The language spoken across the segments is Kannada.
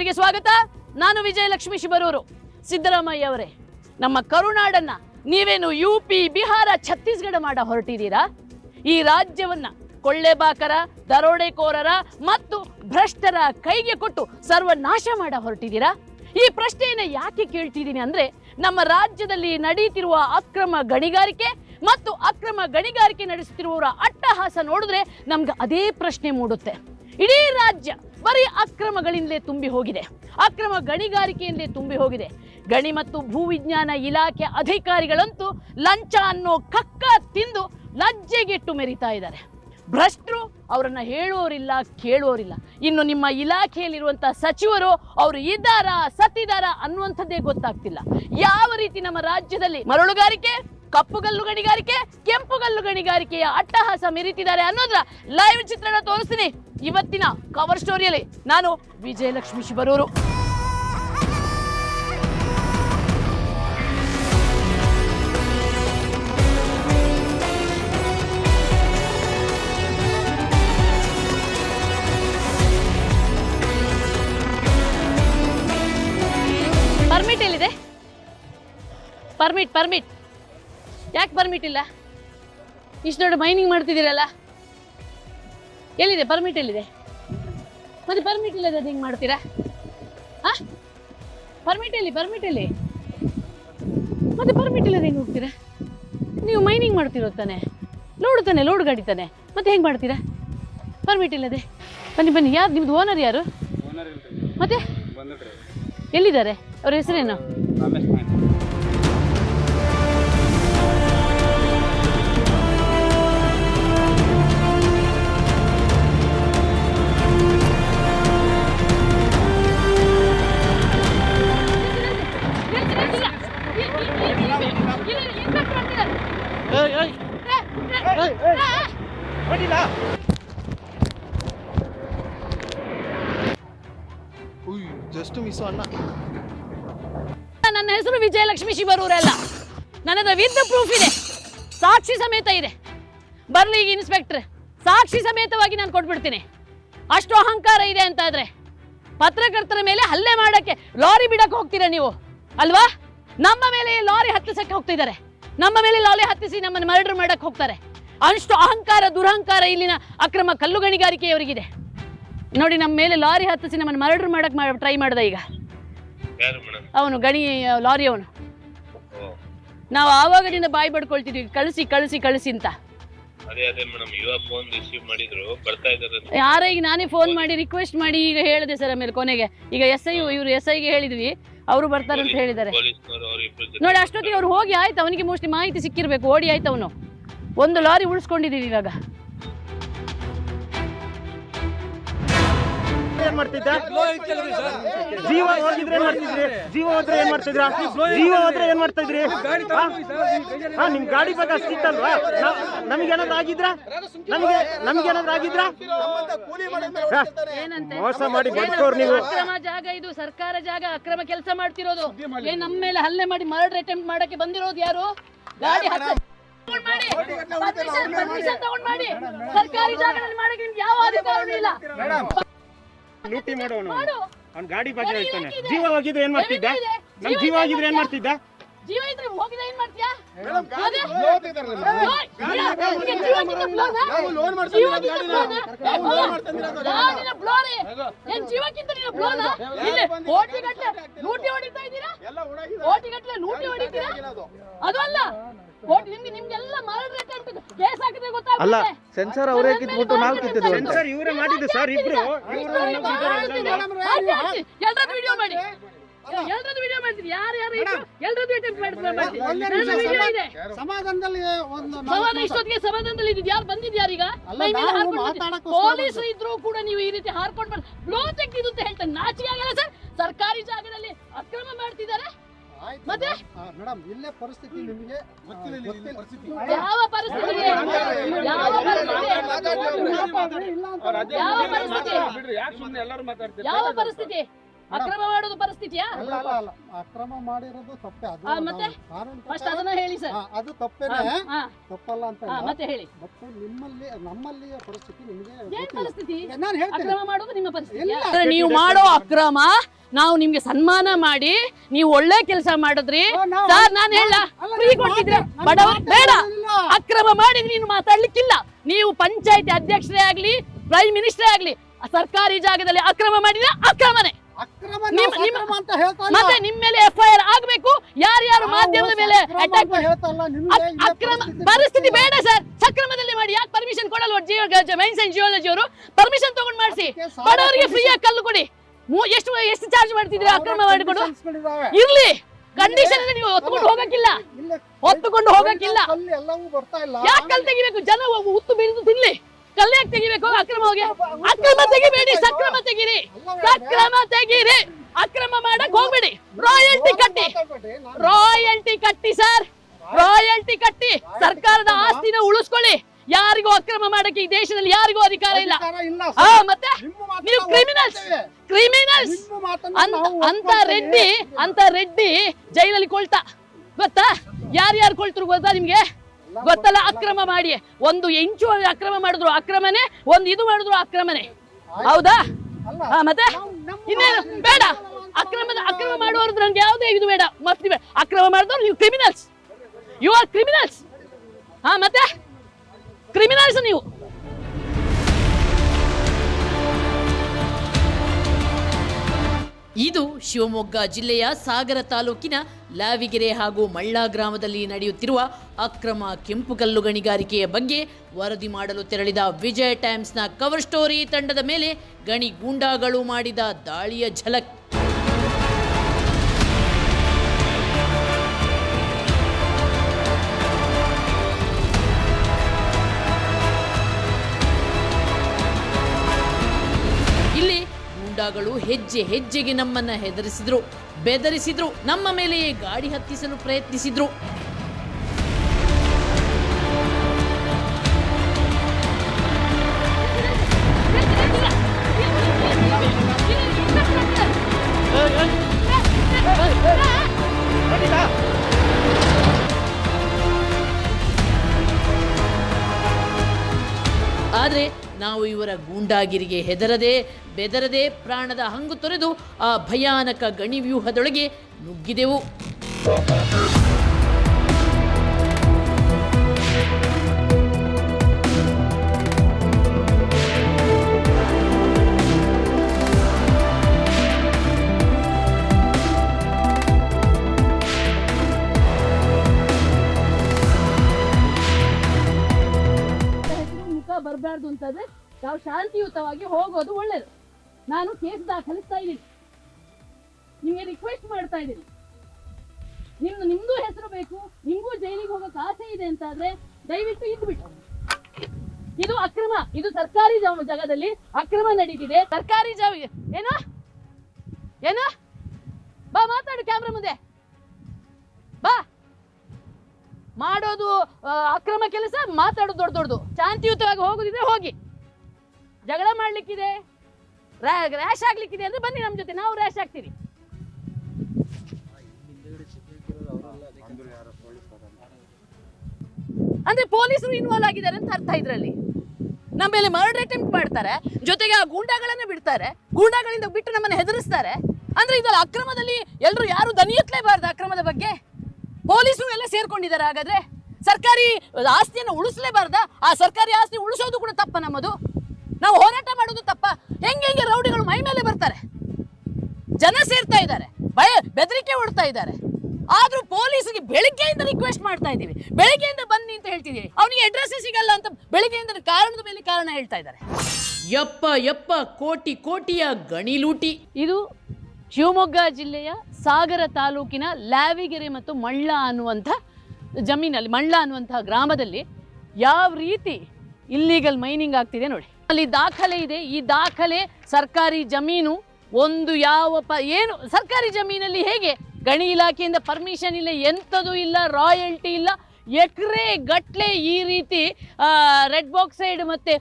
ಸ್ಟೋರಿಗೆ ಸ್ವಾಗತ. ನಾನು ವಿಜಯಲಕ್ಷ್ಮಿ ಶಿಬರೂರು ಸಿದ್ದರಾಮಯ್ಯ ಅವರೇ, ನಮ್ಮ ಕರುನಾಡನ್ನ ನೀವೇನು ಯು ಪಿ ಬಿಹಾರ ಛತ್ತೀಸ್ಗಢ ಮಾಡ ಹೊರಟಿದ್ದೀರಾ? ಈ ರಾಜ್ಯವನ್ನ ಕೊಳ್ಳೆಬಾಕರ, ದರೋಡೆಕೋರರ ಮತ್ತು ಭ್ರಷ್ಟರ ಕೈಗೆ ಕೊಟ್ಟು ಸರ್ವನಾಶ ಮಾಡ ಹೊರಟಿದ್ದೀರಾ? ಈ ಪ್ರಶ್ನೆಯನ್ನು ಯಾಕೆ ಕೇಳ್ತಿದ್ದೀನಿ ಅಂದ್ರೆ, ನಮ್ಮ ರಾಜ್ಯದಲ್ಲಿ ನಡೀತಿರುವ ಅಕ್ರಮ ಗಣಿಗಾರಿಕೆ ಮತ್ತು ಅಕ್ರಮ ಗಣಿಗಾರಿಕೆ ನಡೆಸುತ್ತಿರುವವರ ಅಟ್ಟಹಾಸ ನೋಡಿದ್ರೆ ನಮ್ಗೆ ಅದೇ ಪ್ರಶ್ನೆ ಮೂಡುತ್ತೆ. ಇಡೀ ರಾಜ್ಯ ಬರೀ ಅಕ್ರಮಗಳಿಂದಲೇ ತುಂಬಿ ಹೋಗಿದೆ. ಅಕ್ರಮ ಗಣಿಗಾರಿಕೆಯಿಂದಲೇ ತುಂಬಿ ಹೋಗಿದೆ. ಗಣಿ ಮತ್ತು ಭೂವಿಜ್ಞಾನ ಇಲಾಖೆ ಅಧಿಕಾರಿಗಳಂತೂ ಲಂಚ ಅನ್ನೋ ಕಕ್ಕ ತಿಂದು ಲಜ್ಜೆಗೆಟ್ಟು ಮೆರಿತಾ ಇದ್ದಾರೆ. ಭ್ರಷ್ಟರು ಅವರನ್ನು ಹೇಳೋರಿಲ್ಲ ಕೇಳೋರಿಲ್ಲ ಇನ್ನು ನಿಮ್ಮ ಇಲಾಖೆಯಲ್ಲಿರುವಂಥ ಸಚಿವರು ಅವರು ಇದ್ದಾರಾ ಸತ್ತಿದಾರಾ ಅನ್ನುವಂಥದ್ದೇ ಗೊತ್ತಾಗ್ತಿಲ್ಲ. ಯಾವ ರೀತಿ ನಮ್ಮ ರಾಜ್ಯದಲ್ಲಿ ಮರಳುಗಾರಿಕೆ ಕಪ್ಪುಗಲ್ಲು ಗಣಿಗಾರಿಕೆ, ಕೆಂಪುಗಲ್ಲು ಗಣಿಗಾರಿಕೆಯ ಅಟ್ಟಹಾಸ ಮೆರೀತಿದ್ದಾರೆ ಅನ್ನೋದ್ರ ಲೈವ್ ಚಿತ್ರಣ ತೋರಿಸ್ತೀನಿ. ಇವತ್ತಿನ ಕವರ್ ಸ್ಟೋರಿಯಲ್ಲಿ ನಾನು ವಿಜಯಲಕ್ಷ್ಮಿ ಶಿಬರೂರು ಪರ್ಮಿಟ್ ಎಲ್ಲಿದೆ? ಪರ್ಮಿಟ್ ಪರ್ಮಿಟ್ ಯಾಕೆ ಪರ್ಮಿಟ್ ಇಲ್ಲ? ಇಷ್ಟು ದೊಡ್ಡ ಮೈನಿಂಗ್ ಮಾಡ್ತಿದ್ದೀರಲ್ಲ? ಎಲ್ಲಿದೆ? ಪರ್ಮಿಟ್ ಎಲ್ಲಿದೆ? ಮತ್ತೆ ಪರ್ಮಿಟ್ ಇಲ್ಲದೆ ಅದು ಹಿಂಗೆ ಮಾಡ್ತೀರಾ? ಹಾ? ಪರ್ಮಿಟ್ ಎಲ್ಲಿ? ಪರ್ಮಿಟ್ ಎಲ್ಲಿ? ಮತ್ತೆ ಪರ್ಮಿಟ್ ಇಲ್ಲದೆ ಹೆಂಗೆ ಹೋಗ್ತೀರಾ? ನೀವು ಮೈನಿಂಗ್ ಮಾಡ್ತಿರೋ ತಾನೆ. ಲೋಡ್ ತಾನೆ ಲೋಡ್ ಗಾಡಿ ತಾನೆ. ಮತ್ತೆ ಹೆಂಗೆ ಮಾಡ್ತೀರಾ? ಪರ್ಮಿಟ್ ಇಲ್ಲದೆ. ಬನ್ನಿ ಬನ್ನಿ. ಯಾರು ನಿಮ್ದು ಓನರ್ ಯಾರು? ಮತ್ತೆ? ಎಲ್ಲಿದ್ದಾರೆ? ಅವ್ರ ಹೆಸರೇನು? ರಮೇಶ್ ಉಯ್ ಜಸ್ಟ್ ಮಿಸ್ ಅಣ್ಣ. ನನ್ನ ಹೆಸರು ವಿಜಯಲಕ್ಷ್ಮಿ ಶಿವರೂರಲ್ಲ. ನನ್ನ ಹತ್ರ ವಿದ್ ಪ್ರೂಫ್ ಇದೆ. ಸಾಕ್ಷಿ ಸಮೇತ ಇದೆ. ಬರ್ಲಿ ಈಗ ಇನ್ಸ್ಪೆಕ್ಟರ್ ಸಾಕ್ಷಿ ಸಮೇತವಾಗಿ ನಾನು ಕೊಟ್ಬಿಡ್ತೀನಿ. ಅಷ್ಟು ಅಹಂಕಾರ ಇದೆ ಅಂತ ಆದ್ರೆ ಪತ್ರಕರ್ತರ ಮೇಲೆ ಹಲ್ಲೆ ಮಾಡಕ್ಕೆ ಲಾರಿ ಬಿಡಕ್ಕೆ ಹೋಗ್ತೀರಾ ನೀವು? ಅಲ್ವಾ? ನಮ್ಮ ಮೇಲೆ ಲಾರಿ ಹತ್ತಿಸಕ್ಕೆ ಹೋಗ್ತಿದ್ದಾರೆ. ನಮ್ಮ ಮೇಲೆ ಲಾರಿ ಹತ್ತಿಸಿ ನಮ್ಮನ್ನು ಮರ್ಡರ್ ಮಾಡಕ್ಕೆ ಹೋಗ್ತಾರೆ. ಅಷ್ಟು ಅಹಂಕಾರ ದುರಹಂಕಾರ ಇಲ್ಲಿನ ಅಕ್ರಮ ಕಲ್ಲು ಗಣಿಗಾರಿಕೆಯವರಿಗಿದೆ ನೋಡಿ ನಮ್ಮ ಮೇಲೆ ಲಾರಿ ಹತ್ತಿಸಿ ನಮ್ಮನ್ನು ಮರ್ಡರ್ ಮಾಡಕ್ಕೆ ಟ್ರೈ ಮಾಡ್ದ ಈಗ. ಅವನು ಗಣಿ ಲಾರಿ ಅವನು. ನಾವು ಆವಾಗದಿಂದ ಬಾಯಿ ಪಡ್ಕೊಳ್ತಿದ್ವಿ ಕಳಿಸಿ ಕಳಿಸಿ ಕಳಿಸಿ ಅಂತ. ಯಾರ ಈಗ ನಾನೇ ಫೋನ್ ಮಾಡಿ ರಿಕ್ವೆಸ್ಟ್ ಮಾಡಿ ಈಗ ಹೇಳಿದೆ ಸರ್ ಆಮೇಲೆ ಕೊನೆಗೆ. ಈಗ ಎಸ್ ಐ ಇವರು ಎಸ್ ಐಗೆ ಹೇಳಿದ್ವಿ ಅವರು ಬರ್ತಾರೆ ಅಂತ ಹೇಳಿದ್ದಾರೆ. ನೋಡಿ ಅಷ್ಟೊತ್ತಿಗೆ ಅವ್ರು ಹೋಗಿ ಆಯ್ತು ಅವನಿಗೆ ಮೋಸ್ಟ್ಲಿ ಮಾಹಿತಿ ಸಿಕ್ಕಿರ್ಬೇಕು ಓಡಿ ಆಯ್ತು ಅವನು. ಒಂದು ಲಾರಿ ಉಳಿಸ್ಕೊಂಡಿದೀವಿ ಇವಾಗ. ಏನ್ ಮಾಡ್ತಿದ್ದ ಜೀವ ಹೋಗಿದ್ರೆ ಏನ್ ಮಾಡ್ತಿದ್ರಿ? ಜೀವ ಹೋದ್ರೆ ಏನ್ ಮಾಡ್ತಿದ್ರಾ? ಜೀವ ಹೋದ್ರೆ ಏನ್ ಮಾಡ್ತಾ ಇದ್ರಿ ಹಾ? ನಿಮ್ ಗಾಡಿ ಬಗ್ಗೆ ಅಷ್ಟಿತ್ತಲ್ವಾ ನಮ್ಗೇನಾದ್ರು ಆಗಿದ್ರ? ನಮ್ಗೆ ನಮ್ಗೇನಾದ್ರು ಆಗಿದ್ರ? ಮೋಸ ಮಾಡಿ ಬದುಕೋರ್ ನೀವು. ಅಕ್ರಮ ಜಾಗ ಇದು ಸರ್ಕಾರ ಜಾಗ ಅಕ್ರಮ ಕೆಲಸ ಮಾಡ್ತಿರೋದು. ಏ ನಮ್ಮ ಮೇಲೆ ಹಲ್ಲೆ ಮಾಡಿ ಮರ್ಡರ್ ಅಟೆಂಪ್ಟ್ ಮಾಡಕ್ಕೆ ಬಂದಿರೋದು ಯಾರು? ಗಾಡಿ ಹತ್ತ ತಗೊಂಡ್ ಮಾಡಿ. Permission- permission ತಗೊಂಡ್ ಮಾಡಿ. ಸರ್ಕಾರಿ ಜಾಗದಲ್ಲಿ ಮಾಡಕ್ಕೆ ನಿಮ್ಗೆ ಯಾವ ಅಧಿಕಾರವೂ ಇಲ್ಲ. ಲೂಟಿ ಮಾಡೋನು. ಮಾಡು. ಅವ್ನ ಗಾಡಿ ಬಗ್ಗೆ ಹೇಳ್ತಾನೆ? ಜೀವ ಹೋಗಿದ್ರೆ ಏನ್ ಮಾಡ್ತಿದ್ದ? ನಮ್ ಜೀವ ಹೋಗಿದ್ರೆ ಏನ್ ಮಾಡ್ತಿದ್ದ? ಜೀವ ಇದ್ರೆ ಏನ್ ಮಾಡ್ತೀಯಾ? ಏನ್ ಜೀವಕ್ಕಿಂತ ನೀನು ಬ್ಲೋನಾ? ಇಲ್ಲಿ ಲೂಟಿ ಹೊಡಿತಾ ಇದ್ದೀರಾ? ಲೂಟಿ ಹೊಡಿತೀರಾ? ಅದು ಅಲ್ಲ. ನಿಮ್ಗೆ ನಿಮ್ಗೆಲ್ಲ ಮರಡ್ ಕೇಸ್ ಹಾಕಿದ್ರೆ ಅಲ್ಲ ಸೆನ್ಸರ್ ಅವರೇ ಕಿತ್ಬಿಟ್ಟು ನಾವು ಕಿತ್ತಿದ್ವಿ ಅಂತ. ಸೆನ್ಸರ್ ಇವರೇ ಮಾಡಿದ್ದು ಸರ್ ಇಬ್ರು. ಎಲ್ರದ್ದು ವಿಡಿಯೋ ಮಾಡಿ. ಎಲ್ರದ್ದು ವಿಡಿಯೋ ಮಾಡ್ತೀನಿ ಯಾರು ಯಾರು ಎಲ್ರದ್ದು ಅಟೆಂಪ್ಟ್ ಮಾಡ್ತೀನಿ ವಿಡಿಯೋ ಇದೆ. ಸಮಾಧಾನದಲ್ಲಿ ಒಂದು ಸಮಾಧಾನ ಇಷ್ಟೊತ್ತಿಗೆ ಸಮಾಧಾನದಲ್ಲಿ ಯಾರು? ಬಂದಿದ್ಯಾರು ಈಗ? ಪೊಲೀಸರು ಇದ್ರೂ ಕೂಡ ನೀವು ಈ ರೀತಿ ಹಾರ್ಕೊಂಡು ಬ್ಲೋ ತೆಗ್ದಿದ್ದು ಅಂತ ಹೇಳ್ತಾರೆ. ನಾಚಿಕೆ ಆಗಲ್ಲ ಸರ್ ಸರ್ಕಾರಿ ಜಾಗದಲ್ಲಿ ಮತ್ತೆ? ಮೇಡಮ್ ಇಲ್ಲೇ ಪರಿಸ್ಥಿತಿ ನಿಮಗೆ ಯಾವ ಪರಿಸ್ಥಿತಿ? ಯಾವ ಪರಿಸ್ಥಿತಿ? ಯಾವ ಪರಿಸ್ಥಿತಿ? ಬಿಡ್ರಿ ಯಾಕೆ ಸುಮ್ಮನೆ ಎಲ್ಲರೂ ಮಾತಾಡ್ತೀರಿ ಯಾವ ಪರಿಸ್ಥಿತಿ? ಅಕ್ರಮ ಮಾಡೋದು ಪರಿಸ್ಥಿತಿಯಾ? ಅಲ್ಲ ಅಲ್ಲ ಅಲ್ಲ. ಅಕ್ರಮ ಮಾಡಿರೋದು ತಪ್ಪೆ. ಅದು ಆ, ಮತ್ತೆ? ನಾವು ಕಾನೂನು ಫಸ್ಟ್ ಪ್ರಕಾರ- ಅದನ್ನ ಹೇಳಿ ಸರ್ ಹಾ, ಅದು ತಪ್ಪೇನೆ. ಹಾ, ತಪ್ಪಲ್ಲ ಅಂತ ಹಾ, ಮತ್ತೆ ಹೇಳಿ. ಮತ್ತೆ ನಿಮ್ಮಲ್ಲಿ ನಮ್ಮಲ್ಲಿಯ ಪರಿಸ್ಥಿತಿ ನಿಮಗೆ ಏನ್ ಗೊತ್ತಿಲ್ಲ. ಪರಿಸ್ಥಿತಿ? ಈಗ ನಾನು ಹೇಳ್ತೇನೆ. ಅಕ್ರಮ ಮಾಡೋದು ನಿಮ್ಮ ಪರಿಸ್ಥಿತಿ ಇಲ್ಲ. ಅಂದ್ರೆ ನೀವು ಮಾಡೋ ಅಕ್ರಮ ನಾವು ನಿಮ್ಗೆ ಸನ್ಮಾನ ಮಾಡಿ ನೀವು ಒಳ್ಳೆ ಕೆಲಸ ಮಾಡಿದ್ರಿ. ನಾವು- ಸರ್ ನಾನು ಹೇಳ ಅಲ್ಲ, ಫ್ರೀ ನಾನು ಕೊಟ್ಟಿದ್ರೆ ಮಾತಾಡ್- ನಾನು ಬೇಡ. ಮಾತಾಡೋದಿಲ್ಲ. ಅಕ್ರಮ ಮಾಡಿ ನೀನು ಮಾತಾಡ್ಲಿಕ್ಕಿಲ್ಲ. ನೀವು ಪಂಚಾಯತಿ ಅಧ್ಯಕ್ಷರೇ ಆಗ್ಲಿ ಪ್ರೈಮ್ ಮಿನಿಸ್ಟರ್ ಆಗ್ಲಿ ಆ ಸರ್ಕಾರಿ ಜಾಗದಲ್ಲಿ ಅಕ್ರಮ ಮಾಡಿದ್ರೆ ಅಕ್ರಮನೇ. ಹೇಳ್ತಾ ಮತ್ತೆ ನಿಮ್ಮ ಮೇಲೆ ಎಫ್ ಐ ಆರ್ ಆಗ್ಬೇಕು? ಯಾರ್ಯಾರು ಮಾಧ್ಯಮದ ಮೇಲೆ ಅಟ್ಯಾಕ್ ಅಕ್- ಅಕ್ರಮ ಪರಿಸ್ಥಿತಿ ಬೇಡ ಸರ್. ಸಕ್ರಮದಲ್ಲಿ ಮಾಡಿ. ಯಾಕೆ ಪರ್ಮಿಷನ್ ಕೊಡಲ್ವ ಜಿಯೋ ಮೈನ್ಸ್ ಅಂಡ್ ಜಿಯೋಲಜಿ ಅವರು? ಪರ್ಮಿಷನ್ ತಗೊಂಡ್ ಮಾಡಿಸಿ. ಅದಕ್ಕೆ ಸಾಲ ಬಡವರಿಗೆ ಫ್ರೀ ಆಗಿ ಕಲ್ಲು ಕೊಡಿ. ಮೂ- ಎಷ್ಟು ಎಷ್ಟು ಚಾರ್ಜ್ ಮಾಡ್ತಿದ್ರಿ ಅಕ್ರಮ ಮಾಡಿಕೊಂಡು ಇರ್ಲಿ. ಕಂಡೀಷನ್ ನೀವು ಹೊತ್ಕೊಂಡು ಹೋಗಕ್ಕಿಲ್ಲ. ಹೊತ್ತುಕೊಂಡು ಹೋಗಕ್ಕಿಲ್ಲ. ಯಾಕೆ ಕಲ್ ತೆಗಿಬೇಕು? ಜನ ಹೋಗು ಉತ್ತು ಬಿರಿದು ತಿನ್ಲಿ. ಕಲ್ಲು ತೆಗಿಬೇಕು ಅಕ್ರಮ ಹೋಗಿ. ಅಕ್ರಮ ತೆಗಿಬೇಡಿ ಸಕ್ರಮ ತೆಗಿರಿ. ಸಕ್ರಮ ತೆಗಿರಿ. ಅಕ್ರಮ ಮಾಡಕ್ ಹೋಗ್ಬೇಡಿ. ರಾಯಲ್ಟಿ ಕಟ್ಟಿ. ರಾಯಲ್ಟಿ ಕಟ್ಟಿ ಸರ್ ರಾಯಲ್ಟಿ ಕಟ್ಟಿ. ಸರ್ಕಾರದ ಆಸ್ತಿನ ಉಳಿಸ್ಕೊಳ್ಳಿ. ಯಾರಿಗೂ ಅಕ್ರಮ ಮಾಡಕ್ಕೆ ಈ ದೇಶದಲ್ಲಿ ಯಾರಿಗೂ ಅಧಿಕಾರ ಇಲ್ಲ. ಮತ್ತೆ? ನೀವು ಕ್ರಿಮಿನಲ್ಸ್ ಕ್ರಿಮಿನಲ್ಸ್ ಅಂತ. ರೆಡ್ಡಿ ಅಂತ ರೆಡ್ಡಿ ಜೈಲಲ್ಲಿ ಕೊಳ್ತಾ. ಗೊತ್ತಾ? ಯಾರ್ಯಾರು ಕೊಳ್ತರು ಗೊತ್ತಾ ನಿಮ್ಗೆ? ಗೊತ್ತಲ್ಲ? ಅಕ್ರಮ ಮಾಡಿ ಒಂದು ಇಂಚು ಅಕ್ರಮ ಮಾಡಿದ್ರು ಅಕ್ರಮನೆ ಒಂದು ಇದು ಮಾಡಿದ್ರು ಅಕ್ರಮನೆ. ಹೌದಾ? ಹಾ ಮತ್ತೆ? ಇನ್ನೇನು? ಬೇಡ. ಅಕ್ರಮದ ಅಕ್ರಮ ಮಾಡುವವ್ರದ್ದು ನಂಗೆ ಯಾವುದೇ ಇದು ಬೇಡ. ಮಸ್ತಿ ಬೇಡ ಅಕ್ರಮ ಮಾಡಿದವ್ರು ನೀವು ಕ್ರಿಮಿನಲ್ಸ್ ಯು ಆರ್ ಕ್ರಿಮಿನಲ್ಸ್ ಹಾ ಮತ್ತೆ? ಕ್ರಿಮಿನಲ್ಸ್ ನೀವು. ಇದು ಶಿವಮೊಗ್ಗ ಜಿಲ್ಲೆಯ ಸಾಗರ ತಾಲೂಕಿನ ಲಾವಿಗೆರೆ ಹಾಗೂ ಮಳ್ಳ ಗ್ರಾಮದಲ್ಲಿ ನಡೆಯುತ್ತಿರುವ ಅಕ್ರಮ ಕೆಂಪುಕಲ್ಲು ಗಣಿಗಾರಿಕೆಯ ಬಗ್ಗೆ ವರದಿ ಮಾಡಲು ತೆರಳಿದ ವಿಜಯ ಟೈಮ್ಸ್ನ ಕವರ್ ಸ್ಟೋರಿ ತಂಡದ ಮೇಲೆ ಗಣಿ ಗೂಂಡಾಗಳು ಮಾಡಿದ ದಾಳಿಯ ಝಲಕ್. ಗೂಂಡಾಗಳು ಹೆಜ್ಜೆ ಹೆಜ್ಜೆಗೆ ನಮ್ಮನ್ನ ಹೆದರಿಸಿದ್ರು. ಬೆದರಿಸಿದ್ರು. ನಮ್ಮ ಮೇಲೆಯೇ ಗಾಡಿ ಹತ್ತಿಸಲು ಪ್ರಯತ್ನಿಸಿದ್ರು. ನಾವು ಇವರ ಗೂಂಡಾಗಿರಿಗೆ ಹೆದರದೆ, ಬೆದರದೆ ಪ್ರಾಣದ ಹಂಗು ತೊರೆದು ಆ ಭಯಾನಕ ಗಣಿ ವ್ಯೂಹದೊಳಗೆ ನುಗ್ಗಿದೆವು ಬರಬಾರ್ದು ಅಂತಂದ್ರೆ ನಾವು ಶಾಂತಿಯುತವಾಗಿ ಹೋಗೋದು ಒಳ್ಳೇದು. ನಾನು ಕೇಸ್ ದಾಖಲಿಸ್ತಾ ಇದ್ದೀನಿ. ನಿಮಗೆ ರಿಕ್ವೆಸ್ಟ್ ಮಾಡ್ತಾ ಇದ್ದೀನಿ. ನಿಮ್ದು ನಿಮ್ದು ಹೆಸರು ಬೇಕು. ನಿಮಗೂ ಜೈಲಿಗೆ ಹೋಗೋಕೆ ಆಸೆ ಇದೆ ಅಂತಾದ್ರೆ ದಯವಿಟ್ಟು ಇದ್ಬಿಟ್ಟು. ಇದು ಅಕ್ರಮ. ಇದು ಸರ್ಕಾರಿ ಜಾಗ- ಜಾಗದಲ್ಲಿ ಅಕ್ರಮ ನಡೀತಿದೆ. ಸರ್ಕಾರಿ ಜಾಗ ಏನು? ಏನು? ಬಾ, ಮಾತಾಡು ಕ್ಯಾಮ್ರಾ ಮುಂದೆ. ಬಾ. ಮಾಡೋದು ಅಕ್ರಮ ಕೆಲಸ, ಮಾತಾಡೋದು ದೊಡ್ಡ ದೊಡ್ಡದು. ಶಾಂತಿಯುತವಾಗಿ ಹೋಗುದಿದ್ರೆ ಹೋಗಿ. ಜಗಳ ಮಾಡ್ಲಿಕ್ಕಿದೆ? ರ್ಯಾಶ್ ಆಗ್ಲಿಕ್ಕಿದೆ ಅಂದ್ರೆ ಬನ್ನಿ ನಮ್ಮ ಜೊತೆ, ನಾವು ರ್ಯಾಶ್ ಆಗ್ತೀವಿ. ಅಂದ್ರೆ ಪೊಲೀಸರು ಇನ್ವಾಲ್ವ್ ಆಗಿದ್ದಾರೆ ಅಂತ ಅರ್ಥ ಇದ್ರಲ್ಲಿ. ನಮ್ಮ ಮೇಲೆ ಮರ್ಡರ್ ಅಟೆಂಪ್ಟ್ ಮಾಡ್ತಾರೆ, ಜೊತೆಗೆ ಆ ಗೂಂಡಾಗಳನ್ನ ಬಿಡ್ತಾರೆ, ಗೂಂಡಾಗಳಿಂದ ಬಿಟ್ಟು ನಮ್ಮನ್ನ ಹೆದರಿಸ್ತಾರೆ. ಅಂದ್ರೆ ಇದರ ಅಕ್ರಮದಲ್ಲಿ ಎಲ್ಲರೂ ಯಾರು ದನಿಯತ್ಲೇಬಾರ್ದು ಅಕ್ರಮದ ಬಗ್ಗೆ? ಪೊಲೀಸರು ಎಲ್ಲ ಸೇರ್ಕೊಂಡಿದ್ದಾರೆ ಹಾಗಾದ್ರೆ? ಸರ್ಕಾರಿ ಆಸ್ತಿಯನ್ನು ಉಳಿಸಲೇಬಾರ್ದ? ಆ ಸರ್ಕಾರಿ ಆಸ್ತಿ ಉಳಿಸೋದು ಕೂಡ ತಪ್ಪ ನಮ್ಮದು? ನಾವು ಹೋರಾಟ ಮಾಡೋದು ತಪ್ಪ. ಹೆಂಗೆ ಹೆಂಗೆ ರೌಡಿಗಳು ಮೈ ಮೇಲೆ ಬರ್ತಾರೆ? ಜನ ಸೇರ್ತಾ ಇದ್ದಾರೆ ಭಯ ಬೆದರಿಕೆ ಹೊಡ್ತಾ ಇದ್ದಾರೆ. ಆದ್ರೂ ಪೊಲೀಸ್ಗೆ ಬೆಳಿಗ್ಗೆಯಿಂದ ರಿಕ್ವೆಸ್ಟ್ ಮಾಡ್ತಾ ಇದ್ದೀವಿ. ಬೆಳಿಗ್ಗೆಯಿಂದ ಬನ್ನಿ ಅಂತ ಹೇಳ್ತಿದ್ದೀವಿ. ಅವನಿಗೆ ಅಡ್ರೆಸ್ ಸಿಗಲ್ಲ ಅಂತ ಬೆಳಿಗ್ಗೆಯಿಂದ ಕಾರಣದ ಮೇಲೆ ಕಾರಣ ಹೇಳ್ತಾ ಇದ್ದಾರೆ. ಯಪ್ಪ ಯಪ್ಪ ಕೋಟಿ ಕೋಟಿಯ ಗಣಿ ಲೂಟಿ. ಇದು ಶಿವಮೊಗ್ಗ ಜಿಲ್ಲೆಯ ಸಾಗರ ತಾಲೂಕಿನ ಲ್ಯಾವಿಗೆರೆ ಮತ್ತು ಮಳ್ಳ ಅನ್ನುವಂಥ ಜಮೀನಲ್ಲಿ ಮಳ್ಳ ಅನ್ನುವಂಥ ಗ್ರಾಮದಲ್ಲಿ ಯಾವ ರೀತಿ ಇಲ್ಲೀಗಲ್ ಮೈನಿಂಗ್ ಆಗ್ತಿದೆ ನೋಡಿ. ಅಲ್ಲಿ ದಾಖಲೆ ಇದೆ. ಈ ದಾಖಲೆ ಸರ್ಕಾರಿ ಜಮೀನು, ಒಂದು ಯಾವ ಪ, ಏನು, ಸರ್ಕಾರಿ ಜಮೀನಲ್ಲಿ ಹೇಗೆ? ಗಣಿ ಇಲಾಖೆಯಿಂದ ಪರ್ಮಿಷನ್ ಇಲ್ಲ, ಎಂಥದ್ದು ಇಲ್ಲ ರಾಯಲ್ಟಿ ಇಲ್ಲ, ಎಕರೆ ಗಟ್ಲೆ ಈ ರೀತಿ ರೆಡ್ ಬಾಕ್ಸೈಡ್ ಮತ್ತು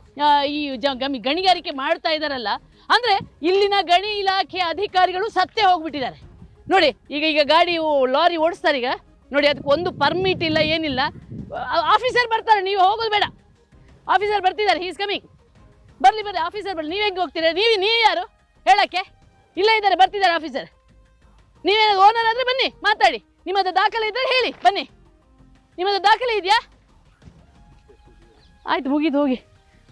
ಈ ಜ, ಗಮಿ, ಗಣಿಗಾರಿಕೆ ಮಾಡ್ತಾ ಇದ್ದಾರಲ್ಲ ಅಂದ್ರೆ ಇಲ್ಲಿನ ಗಣಿ ಇಲಾಖೆ ಅಧಿಕಾರಿಗಳು ಸತ್ತೇ ಹೋಗ್ಬಿಟ್ಟಿದ್ದಾರೆ. ನೋಡಿ, ಈಗ ಈಗ ಗಾಡಿ ಲಾರಿ ಓಡಿಸ್ತಾರೆ ಈಗ. ನೋಡಿ, ಅದಕ್ಕೆ ಒಂದು ಪರ್ಮಿಟ್ ಇಲ್ಲ, ಏನಿಲ್ಲ. ಆಫೀಸರ್ ಬರ್ತಾರೆ, ನೀವು ಹೋಗೋದು ಬೇಡ. ಆಫೀಸರ್ ಬರ್ತಿದ್ದಾರೆ ಹೀಸ್ ಕಮಿಂಗ್ ಬರ್ಲಿ ಬರ್ರಿ ಆಫೀಸರ್ ಬರ್ಲಿ. ನೀವು ಹೆಂಗೆ ಹೋಗ್ತೀರಾ? ನೀವು ನೀವು ಯಾರು? ಹೇಳಕ್ಕೆ? ಇಲ್ಲ ಇದ್ದಾರೆ, ಬರ್ತಿದ್ದಾರೆ ಆಫೀಸರ್ ನೀವೇನಾದ್ರು ಓನರ್ ಆದರೆ ಬನ್ನಿ, ಮಾತಾಡಿ. ನಿಮ್ಮದು ದಾಖಲೆ ಇದ್ದರೆ ಹೇಳಿ, ಬನ್ನಿ. ನಿಮ್ಮದು ದಾಖಲೆ ಇದೆಯಾ? ಆಯ್ತು, ಮುಗೀತು, ಹೋಗಿ.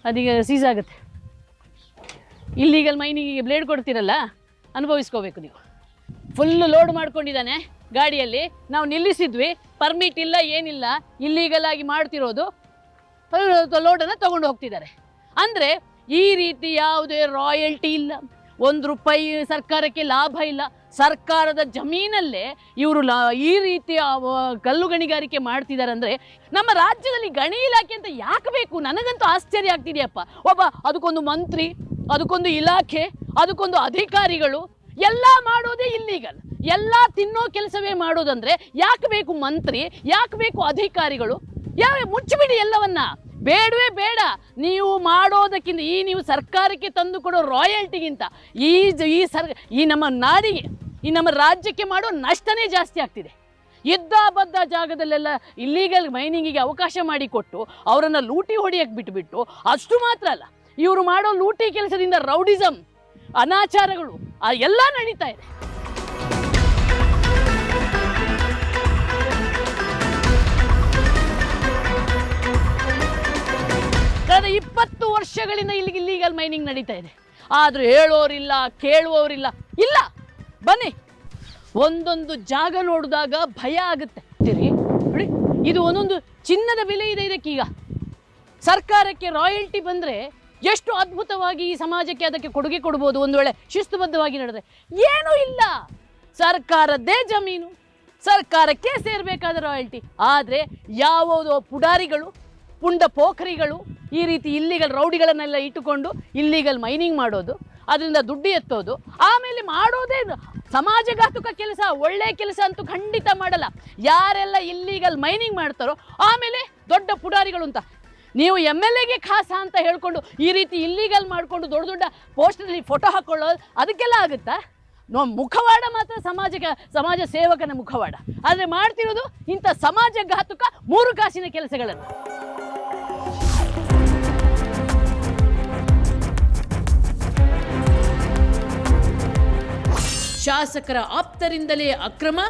ಅದೀಗ ಸೀಸ್ ಆಗುತ್ತೆ. ಇಲ್ಲೀಗಲ್ ಮೈನಿಗೆ ಬ್ಲೇಡ್ ಕೊಡ್ತೀರಲ್ಲ, ಅನುಭವಿಸ್ಕೋಬೇಕು ನೀವು. ಫುಲ್ಲು ಲೋಡ್ ಮಾಡ್ಕೊಂಡಿದ್ದಾನೆ ಗಾಡಿಯಲ್ಲಿ. ನಾವು ನಿಲ್ಲಿಸಿದ್ವಿ ಪರ್ಮಿಟ್ ಇಲ್ಲ, ಏನಿಲ್ಲ ಇಲ್ಲೀಗಲ್ ಆಗಿ ಮಾಡ್ತಿರೋದು. ಲೋಡನ್ನು ತೊಗೊಂಡು ಹೋಗ್ತಿದ್ದಾರೆ. ಅಂದರೆ ಈ ರೀತಿ ಯಾವುದೇ ರಾಯಲ್ಟಿ ಇಲ್ಲ. ಒಂದು ರೂಪಾಯಿ ಸರ್ಕಾರಕ್ಕೆ ಲಾಭ ಇಲ್ಲ. ಸರ್ಕಾರದ ಜಮೀನಲ್ಲೇ ಇವರು ಲಾ, ಈ ಅವ- ಕಲ್ಲು ಗಣಿಗಾರಿಕೆ ಮಾಡ್ತಿದ್ದಾರೆ ಅಂದರೆ ನಮ್ಮ ರಾಜ್ಯದಲ್ಲಿ ಗಣಿ ಇಲಾಖೆ ಅಂತ ಯಾಕೆ ಬೇಕು? ನನಗಂತೂ ಆಶ್ಚರ್ಯ ಆಗ್ತಿದೆಯಪ್ಪ. ಒಬ್ಬ, ಅದಕ್ಕೊಂದು ಮಂತ್ರಿ, ಅದಕ್ಕೊಂದು ಇಲಾಖೆ, ಅದಕ್ಕೊಂದು ಅಧಿಕಾರಿಗಳು, ಎಲ್ಲ ಮಾಡೋದೇ ಇಲ್ಲೀಗಲ್ ಎಲ್ಲ ತಿನ್ನೋ ಕೆಲಸವೇ ಮಾಡೋದಂದ್ರೆ ಯಾಕೆ ಬೇಕು ಮಂತ್ರಿ, ಯಾಕೆ ಬೇಕು ಅಧಿಕಾರಿಗಳು? ಯಾವ, ಮುಚ್ಚಿಬಿಡಿ ಎಲ್ಲವನ್ನ. ಬೇಡವೇ ಬೇಡ. ನೀವು ಮಾಡೋದಕ್ಕಿಂತ ಈ ನೀವು ಸರ್ಕಾರಕ್ಕೆ ತಂದು ಕೊಡೋ ರಾಯಲ್ಟಿಗಿಂತ ಈ ಈ ಸರ್ ಈ ನಮ್ಮ ನಾಡಿಗೆ, ಈ ನಮ್ಮ ರಾಜ್ಯಕ್ಕೆ ಮಾಡೋ ನಷ್ಟನೇ ಜಾಸ್ತಿ ಆಗ್ತಿದೆ. ಇದ್ದ ಬದ್ದ ಜಾಗದಲ್ಲೆಲ್ಲ ಇಲ್ಲೀಗಲ್ ಮೈನಿಂಗಿಗೆ ಅವಕಾಶ ಮಾಡಿಕೊಟ್ಟು ಅವರನ್ನು ಲೂಟಿ ಹೊಡೆಯಕ್ಕೆ ಬಿಟ್ಟುಬಿಟ್ಟು ಅಷ್ಟು ಮಾತ್ರ ಅಲ್ಲ, ಇವರು ಮಾಡೋ ಲೂಟಿ ಕೆಲಸದಿಂದ ರೌಡಿಸಮ್ ಅನಾಚಾರಗಳು, ಆ ಎಲ್ಲ ನಡೀತಾ ಇದೆ. ಕಳೆದ ಇಪ್ಪತ್ತು ವರ್ಷಗಳಿಂದ ಇಲ್ಲಿಗೆ ಇಲ್ಲೀಗಲ್ ಮೈನಿಂಗ್ ನಡೀತಾ ಇದೆ. ಆದರೂ ಹೇಳೋರಿಲ್ಲ, ಕೇಳುವವರಿಲ್ಲ. ಇಲ್ಲ, ಬನ್ನಿ. ಒಂದೊಂದು ಜಾಗ ನೋಡಿದಾಗ ಭಯ ಆಗುತ್ತೆ. ಸರಿ ನೋಡಿ ಇದು ಒಂದೊಂದು ಚಿನ್ನದ ಬೆಲೆ ಇದೆ ಇದಕ್ಕೀಗ ಸರ್ಕಾರಕ್ಕೆ ರಾಯಲ್ಟಿ ಬಂದರೆ ಎಷ್ಟು ಅದ್ಭುತವಾಗಿ ಈ ಸಮಾಜಕ್ಕೆ ಅದಕ್ಕೆ ಕೊಡುಗೆ ಕೊಡ್ಬೋದು ಒಂದು ವೇಳೆ ಶಿಸ್ತುಬದ್ಧವಾಗಿ ನಡೆದ್ರೆ? ಏನೂ ಇಲ್ಲ. ಸರ್ಕಾರದ್ದೇ ಜಮೀನು. ಸರ್ಕಾರಕ್ಕೆ ಸೇರಬೇಕಾದ ರಾಯಲ್ಟಿ ಆದರೆ ಯಾವುದೋ ಪುಡಾರಿಗಳು, ಪುಂಡ ಪೋಖರಿಗಳು ಈ ರೀತಿ ಇಲ್ಲಿಗಲ್ ರೌಡಿಗಳನ್ನೆಲ್ಲ ಇಟ್ಟುಕೊಂಡು ಇಲ್ಲಿಗಲ್ ಮೈನಿಂಗ್ ಮಾಡೋದು, ಅದರಿಂದ ದುಡ್ಡು ಎತ್ತೋದು, ಆಮೇಲೆ ಮಾಡೋದೇ ಸಮಾಜಘಾತುಕ ಕೆಲಸ, ಒಳ್ಳೆ ಕೆಲಸ ಅಂತೂ ಖಂಡಿತ ಮಾಡಲ್ಲ. ಯಾರೆಲ್ಲ ಇಲ್ಲಿಗಲ್ ಮೈನಿಂಗ್ ಮಾಡ್ತಾರೋ, ಆಮೇಲೆ ದೊಡ್ಡ ಪುಡಾರಿಗಳು ಅಂತ. ನೀವು ಎಂ ಎಲ್ ಎಗೆ ಖಾಸ ಅಂತ ಹೇಳ್ಕೊಂಡು ಈ ರೀತಿ ಇಲ್ಲಿಗಲ್ ಮಾಡಿಕೊಂಡು ದೊಡ್ಡ ದೊಡ್ಡ ಪೋಸ್ಟಲ್ಲಿ ಫೋಟೋ ಹಾಕ್ಕೊಳ್ಳೋದು ಅದಕ್ಕೆಲ್ಲ ಆಗುತ್ತಾ? ನೋ, ಮುಖವಾಡ ಮಾತ್ರ ಸಮಾಜಕ್ಕೆ, ಸಮಾಜ ಸೇವಕನ ಮುಖವಾಡ. ಆದರೆ ಮಾಡ್ತಿರೋದು ಇಂಥ ಸಮಾಜಘಾತುಕ ಮೂರು ಕಾಸಿನ ಕೆಲಸಗಳನ್ನು. ಶಾಸಕರ ಆಪ್ತರಿಂದಲೇ ಅಕ್ರಮ,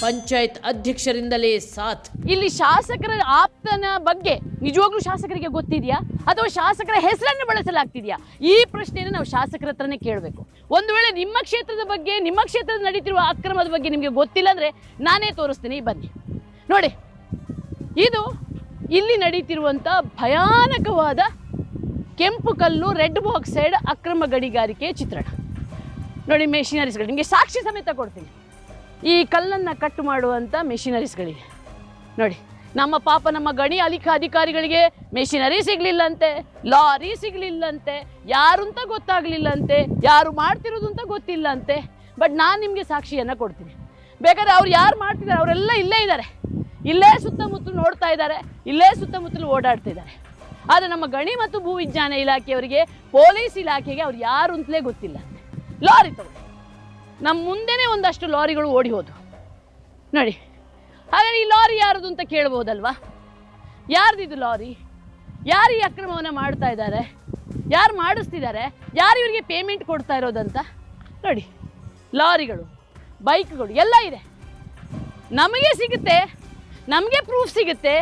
ಪಂಚಾಯತ್ ಅಧ್ಯಕ್ಷರಿಂದಲೇ ಸಾಥ್. ಇಲ್ಲಿ ಶಾಸಕರ ಆಪ್ತನ ಬಗ್ಗೆ ನಿಜವಾಗ್ಲೂ ಶಾಸಕರಿಗೆ ಗೊತ್ತಿದೆಯಾ? ಅಥವಾ ಶಾಸಕರ ಹೆಸರನ್ನು ಬಳಸಲಾಗ್ತಿದೆಯಾ? ಈ ಪ್ರಶ್ನೆಯನ್ನು ನಾವು ಶಾಸಕರ ಹತ್ರನೇ ಕೇಳಬೇಕು. ಒಂದು ವೇಳೆ ನಿಮ್ಮ ಕ್ಷೇತ್ರದ ಬಗ್ಗೆ, ನಿಮ್ಮ ಕ್ಷೇತ್ರದ ನಡೀತಿರುವ ಅಕ್ರಮದ ಬಗ್ಗೆ ನಿಮಗೆ ಗೊತ್ತಿಲ್ಲ ಅಂದರೆ ನಾನೇ ತೋರಿಸ್ತೀನಿ, ಬನ್ನಿ. ನೋಡಿ, ಇದು ಇಲ್ಲಿ ನಡೀತಿರುವಂಥ ಭಯಾನಕವಾದ ಕೆಂಪು ಕಲ್ಲು, ರೆಡ್ ಬಾಕ್ಸೈಡ್ ಸೈಡ್ ಅಕ್ರಮ ಗಣಿಗಾರಿಕೆ ಚಿತ್ರಣ. ನೋಡಿ ಮೆಷಿನರೀಸ್ಗಳು ನಿಮಗೆ ಸಾಕ್ಷಿ ಸಮೇತ ಕೊಡ್ತೀನಿ. ಈ ಕಲ್ಲನ್ನು ಕಟ್ ಮಾಡುವಂಥ ಮೆಷಿನರೀಸ್ಗಳಿಗೆ ನೋಡಿ, ನಮ್ಮ ಪಾಪ ನಮ್ಮ ಗಣಿ ಅಲಿಖ ಅಧಿಕಾರಿಗಳಿಗೆ ಮೆಷಿನರಿ ಸಿಗಲಿಲ್ಲಂತೆ ಲಾರಿ ಸಿಗಲಿಲ್ಲಂತೆ ಯಾರು ಅಂತ ಗೊತ್ತಾಗಲಿಲ್ಲಂತೆ, ಯಾರು ಮಾಡ್ತಿರೋದು ಅಂತ ಗೊತ್ತಿಲ್ಲಂತೆ. ಬಟ್ ನಾನು ನಿಮಗೆ ಸಾಕ್ಷಿಯನ್ನು ಕೊಡ್ತೀನಿ. ಬೇಕಾದ್ರೆ ಅವ್ರು ಯಾರು ಮಾಡ್ತಿದ್ದಾರೆ ಅವರೆಲ್ಲ ಇಲ್ಲೇ ಇದ್ದಾರೆ. ಇಲ್ಲೇ ಸುತ್ತಮುತ್ತಲು ನೋಡ್ತಾ ಇದ್ದಾರೆ, ಇಲ್ಲೇ ಸುತ್ತಮುತ್ತಲು ಓಡಾಡ್ತಿದ್ದಾರೆ ಆದರೆ ನಮ್ಮ ಗಣಿ ಮತ್ತು ಭೂವಿಜ್ಞಾನ ಇಲಾಖೆಯವರಿಗೆ, ಪೊಲೀಸ್ ಇಲಾಖೆಗೆ ಅವ್ರು ಯಾರು ಅಂತಲೇ ಗೊತ್ತಿಲ್ಲ. ಲಾರಿ ತಗೊಂಡು. ನಮ್ಮ ಮುಂದೆನೇ ಒಂದಷ್ಟು ಲಾರಿಗಳು ಓಡಿ ಹೋದವು ನೋಡಿ, ಹಾಗಾದ್ರೆ ಈ ಲಾರಿ ಯಾರದು ಅಂತ ಕೇಳ್ಬೋದಲ್ವಾ ಯಾರ್ದಿದು ಲಾರಿ? ಯಾರು ಈ ಅಕ್ರಮವನ್ನು ಮಾಡ್ತಾ ಇದ್ದಾರೆ? ಯಾರು ಮಾಡಿಸ್ತಿದ್ದಾರೆ? ಯಾರು ಇವರಿಗೆ ಪೇಮೆಂಟ್ ಕೊಡ್ತಾ ಇರೋದಂತ? ನೋಡಿ, ಲಾರಿಗಳು, ಬೈಕ್ಗಳು ಎಲ್ಲ ಇದೆ. ನಮಗೆ ಸಿಗುತ್ತೆ, ನಮಗೆ ಪ್ರೂಫ್ ಸಿಗುತ್ತೆ.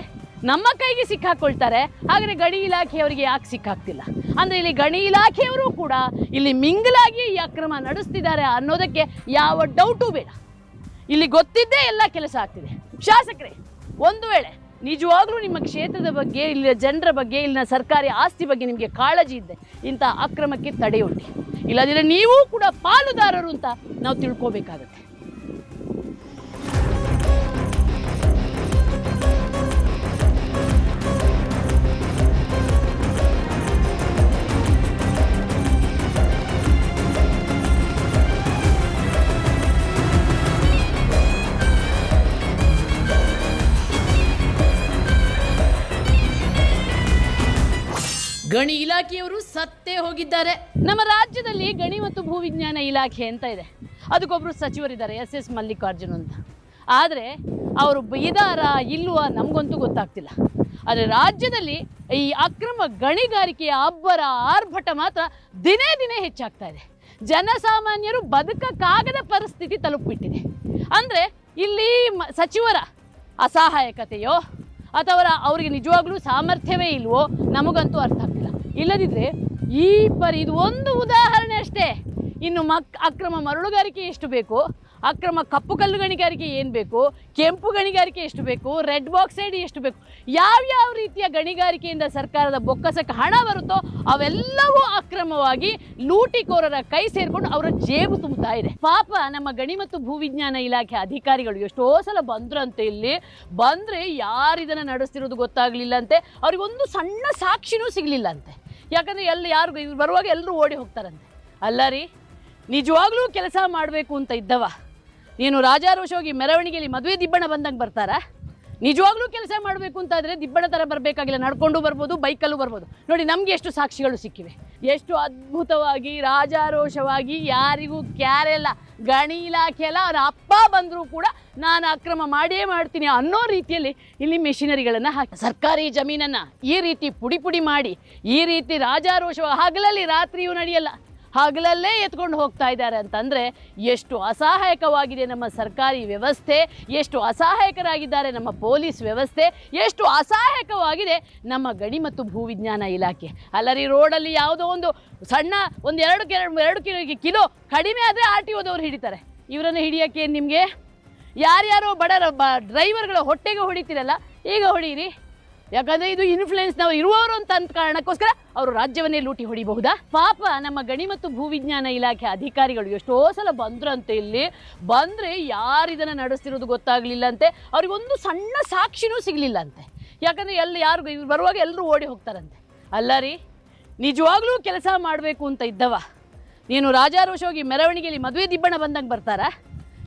ನಮ್ಮ ಕೈಗೆ ಸಿಕ್ಕಾಕೊಳ್ತಾರೆ ಆದರೆ ಗಣಿ ಇಲಾಖೆಯವರಿಗೆ ಯಾಕೆ ಸಿಕ್ಕಾಗ್ತಿಲ್ಲ? ಅಂದರೆ ಇಲ್ಲಿ ಗಣಿ ಇಲಾಖೆಯವರು ಕೂಡ ಇಲ್ಲಿ ಮಿಂಗಲಾಗಿ ಈ ಅಕ್ರಮ ನಡೆಸ್ತಿದ್ದಾರೆ ಅನ್ನೋದಕ್ಕೆ ಯಾವ ಡೌಟು ಬೇಡ. ಇಲ್ಲಿ ಗೊತ್ತಿದ್ದೇ ಎಲ್ಲ ಕೆಲಸ ಆಗ್ತಿದೆ. ಶಾಸಕರೇ, ಒಂದು ವೇಳೆ ನಿಜವಾಗ್ಲೂ ನಿಮ್ಮ ಕ್ಷೇತ್ರದ ಬಗ್ಗೆ, ಇಲ್ಲಿನ ಜನರ ಬಗ್ಗೆ, ಇಲ್ಲಿನ ಸರ್ಕಾರಿ ಆಸ್ತಿ ಬಗ್ಗೆ ನಿಮಗೆ ಕಾಳಜಿ ಇದ್ದೆ, ಇಂಥ ಅಕ್ರಮಕ್ಕೆ ತಡೆಯೊಡ್ಡಿ ಇಲ್ಲದಿದ್ದರೆ ನೀವೂ ಕೂಡ ಪಾಲುದಾರರು ಅಂತ ನಾವು ತಿಳ್ಕೋಬೇಕಾಗತ್ತೆ. ಗಣಿ ಇಲಾಖೆಯವರು ಸತ್ತೇ ಹೋಗಿದ್ದಾರೆ. ನಮ್ಮ ರಾಜ್ಯದಲ್ಲಿ ಗಣಿ ಮತ್ತು ಭೂವಿಜ್ಞಾನ ಇಲಾಖೆ ಅಂತ ಇದೆ. ಅದಕ್ಕೊಬ್ಬರು ಸಚಿವರಿದ್ದಾರೆ, ಎಸ್ ಎಸ್ ಮಲ್ಲಿಕಾರ್ಜುನ್ ಅಂತ. ಆದರೆ ಅವರು ಬೈದಾರ, ಇಲ್ವಾ ನಮಗಂತೂ ಗೊತ್ತಾಗ್ತಿಲ್ಲ. ಆದರೆ ರಾಜ್ಯದಲ್ಲಿ ಈ ಅಕ್ರಮ ಗಣಿಗಾರಿಕೆಯ ಅಬ್ಬರ ಆರ್ಭಟ ಮಾತ್ರ ದಿನೇ ದಿನೇ ಹೆಚ್ಚಾಗ್ತಾ ಇದೆ. ಜನಸಾಮಾನ್ಯರು ಬದುಕಕ್ಕಾಗದ ಪರಿಸ್ಥಿತಿ ತಲುಪಿಬಿಟ್ಟಿದೆ. ಅಂದರೆ ಇಲ್ಲಿ ಸಚಿವರ ಅಸಹಾಯಕತೆಯೋ ಅಥವಾ ಅವರಿಗೆ ನಿಜವಾಗ್ಲೂ ಸಾಮರ್ಥ್ಯವೇ ಇಲ್ವೋ ನಮಗಂತೂ ಅರ್ಥ ಆಗ್ತಿಲ್ಲ. ಇಲ್ಲದಿದ್ದರೆ ಈ ಪರಿ ಇದು ಒಂದು ಉದಾಹರಣೆ ಅಷ್ಟೇ. ಇನ್ನು ಮಕ್ ಅಕ್ರಮ ಮರಳುಗಾರಿಕೆ ಎಷ್ಟು ಬೇಕು? ಅಕ್ರಮ ಕಪ್ಪು ಕಲ್ಲು ಗಣಿಗಾರಿಕೆ ಏನು ಬೇಕು? ಕೆಂಪು ಗಣಿಗಾರಿಕೆ ಎಷ್ಟು ಬೇಕು? ರೆಡ್ ಬಾಕ್ಸೈಡ್ ಎಷ್ಟು ಬೇಕು? ಯಾವ್ಯಾವ ರೀತಿಯ ಗಣಿಗಾರಿಕೆಯಿಂದ ಸರ್ಕಾರದ ಬೊಕ್ಕಸಕ್ಕೆ ಹಣ ಬರುತ್ತೋ ಅವೆಲ್ಲವೂ ಅಕ್ರಮವಾಗಿ ಲೂಟಿಕೋರರ ಕೈ ಸೇರಿಕೊಂಡು ಅವರ ಜೇಬು ತುಂಬುತ್ತಾ ಇದೆ. ಪಾಪ ನಮ್ಮ ಗಣಿ ಮತ್ತು ಭೂವಿಜ್ಞಾನ ಇಲಾಖೆ ಅಧಿಕಾರಿಗಳು ಎಷ್ಟೋ ಸಲ ಬಂದ್ರಂತೆ ಇಲ್ಲಿ. ಬಂದರೆ ಯಾರಿದನ್ನು ನಡೆಸ್ತಿರೋದು ಗೊತ್ತಾಗಲಿಲ್ಲಂತೆ. ಅವ್ರಿಗೊಂದು ಸಣ್ಣ ಸಾಕ್ಷಿನೂ ಸಿಗಲಿಲ್ಲ ಅಂತೆ ಯಾಕಂದರೆ ಎಲ್ಲಿ ಯಾರು ಇವ್ರು ಬರುವಾಗ ಎಲ್ಲರೂ ಓಡಿ ಹೋಗ್ತಾರಂತೆ. ಅಲ್ಲ ರೀ, ನಿಜವಾಗ್ಲೂ ಕೆಲಸ ಮಾಡಬೇಕು ಅಂತ ಇದ್ದವ. ನೀನು ರಾಜಾರೋಷವಾಗಿ ಮೆರವಣಿಗೆಯಲ್ಲಿ ಮದುವೆ ದಿಬ್ಬಣ ಬಂದಂಗೆ ಬರ್ತಾರಾ? ನಿಜವಾಗ್ಲೂ ಕೆಲಸ ಮಾಡಬೇಕು ಅಂತಾದರೆ ದಿಬ್ಬಣ ಥರ ಬರಬೇಕಾಗಿಲ್ಲ. ನಡ್ಕೊಂಡು ಬರ್ಬೋದು, ಬೈಕಲ್ಲೂ ಬರ್ಬೋದು. ನೋಡಿ, ನಮಗೆ ಎಷ್ಟು ಸಾಕ್ಷಿಗಳು ಸಿಕ್ಕಿವೆ. ಎಷ್ಟು ಅದ್ಭುತವಾಗಿ, ರಾಜಾರೋಷವಾಗಿ, ಯಾರಿಗೂ ಕ್ಯಾರೆಲ್ಲ ಗಣಿ ಇಲಾಖೆ ಅವರ ಅವ್ರ ಅಪ್ಪ ಬಂದರೂ ಕೂಡ ನಾನು ಅಕ್ರಮ ಮಾಡೇ ಮಾಡ್ತೀನಿ ಅನ್ನೋ ರೀತಿಯಲ್ಲಿ ಇಲ್ಲಿ ಮೆಷಿನರಿಗಳನ್ನು ಹಾಕಿ ಸರ್ಕಾರಿ ಜಮೀನನ್ನು ಈ ರೀತಿ ಪುಡಿ ಪುಡಿ ಮಾಡಿ, ಈ ರೀತಿ ರಾಜಾರೋಷವಾಗಿ ಹಗಲಲ್ಲಿ ರಾತ್ರಿಯೂ ನಡೆಯಲ್ಲ. ಹಗಲಲ್ಲೇ ಎತ್ಕೊಂಡು ಹೋಗ್ತಾ ಇದ್ದಾರೆ ಅಂತಂದರೆ ಎಷ್ಟು ಅಸಹಾಯಕವಾಗಿದೆ ನಮ್ಮ ಸರ್ಕಾರಿ ವ್ಯವಸ್ಥೆ, ಎಷ್ಟು ಅಸಹಾಯಕರಾಗಿದ್ದಾರೆ ನಮ್ಮ ಪೊಲೀಸ್ ವ್ಯವಸ್ಥೆ, ಎಷ್ಟು ಅಸಹಾಯಕವಾಗಿದೆ ನಮ್ಮ ಗಣಿ ಮತ್ತು ಭೂವಿಜ್ಞಾನ ಇಲಾಖೆ. ಅಲ್ಲರಿ, ರೋಡಲ್ಲಿ ಯಾವುದೋ ಒಂದು ಸಣ್ಣ ಒಂದು ಎರಡು ಎರಡು ಕಿಲೋ ಕಿಲೋ ಕಡಿಮೆ ಆದರೆ ಆರ್ ಟಿ ಓದವ್ರು ಹಿಡಿತಾರೆ. ಇವರನ್ನು ಹಿಡಿಯೋಕ್ಕೆ ನಿಮಗೆ? ಯಾರ್ಯಾರೋ ಬಡ ಡ್ರೈವರ್ಗಳ ಹೊಟ್ಟೆಗೆ ಹೊಡಿತೀರಲ್ಲ, ಈಗ ಹೊಡೀರಿ. ಯಾಕಂದ್ರೆ ಇದು ಇನ್ಫ್ಲುಯೆನ್ಸ್ ನಾವು ಇರುವವರು ಅಂತ ಕಾರಣಕ್ಕೋಸ್ಕರ ಅವರು ರಾಜ್ಯವನ್ನೇ ಲೂಟಿ ಹೊಡಿಬಹುದಾ? ಪಾಪ ನಮ್ಮ ಗಣಿ ಮತ್ತು ಭೂವಿಜ್ಞಾನ ಇಲಾಖೆ ಅಧಿಕಾರಿಗಳು ಎಷ್ಟೋ ಸಲ ಬಂದ್ರಂತೆ ಇಲ್ಲಿ. ಬಂದರೆ ಯಾರಿದನ್ನು ನಡೆಸ್ತಿರೋದು ಗೊತ್ತಾಗಲಿಲ್ಲಂತೆ. ಅವ್ರಿಗೊಂದು ಸಣ್ಣ ಸಾಕ್ಷಿನೂ ಸಿಗಲಿಲ್ಲ ಅಂತೆ ಯಾಕಂದರೆ ಎಲ್ಲಿ ಯಾರು ಬರುವಾಗ ಎಲ್ಲರೂ ಓಡಿ ಹೋಗ್ತಾರಂತೆ. ಅಲ್ಲ ರೀ, ನಿಜವಾಗ್ಲೂ ಕೆಲಸ ಮಾಡಬೇಕು ಅಂತ ಇದ್ದವ. ನೀನು ರಾಜಾರೋಷವಾಗಿ ಮೆರವಣಿಗೆಯಲ್ಲಿ ಮದುವೆ ದಿಬ್ಬಣ ಬಂದಂಗೆ ಬರ್ತಾರಾ?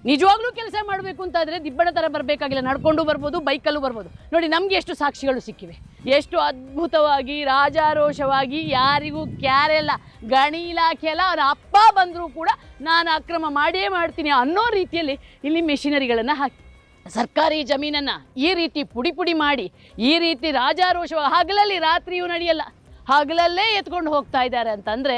ನಿಜವಾಗ್ಲೂ ಕೆಲಸ ಮಾಡಬೇಕು ಅಂತಾದರೆ ದಿಬ್ಬಣ ಥರ ಬರಬೇಕಾಗಿಲ್ಲ. ನಡ್ಕೊಂಡು ಬರ್ಬೋದು, ಬೈಕಲ್ಲೂ ಬರ್ಬೋದು. ನೋಡಿ, ನಮಗೆ ಎಷ್ಟು ಸಾಕ್ಷಿಗಳು ಸಿಕ್ಕಿವೆ. ಎಷ್ಟು ಅದ್ಭುತವಾಗಿ, ರಾಜಾರೋಷವಾಗಿ, ಯಾರಿಗೂ ಕ್ಯಾರೆ ಇಲ್ಲ. ಗಣಿ ಇಲಾಖೆ ಎಲ್ಲ ಅವರ ಅಪ್ಪ ಬಂದರೂ ಕೂಡ ನಾನು ಅಕ್ರಮ ಮಾಡೇ ಮಾಡ್ತೀನಿ ಅನ್ನೋ ರೀತಿಯಲ್ಲಿ ಇಲ್ಲಿ ಮೆಷಿನರಿಗಳನ್ನು ಹಾಕಿ ಸರ್ಕಾರಿ ಜಮೀನನ್ನು ಈ ರೀತಿ ಪುಡಿ ಪುಡಿ ಮಾಡಿ, ಈ ರೀತಿ ರಾಜಾರೋಷವಾಗಿ ಹಗಲಲ್ಲಿ ರಾತ್ರಿಯೂ ನಡೆಯಲ್ಲ. ಹಗಲಲ್ಲೇ ಎತ್ಕೊಂಡು ಹೋಗ್ತಾ ಇದ್ದಾರೆ ಅಂತಂದರೆ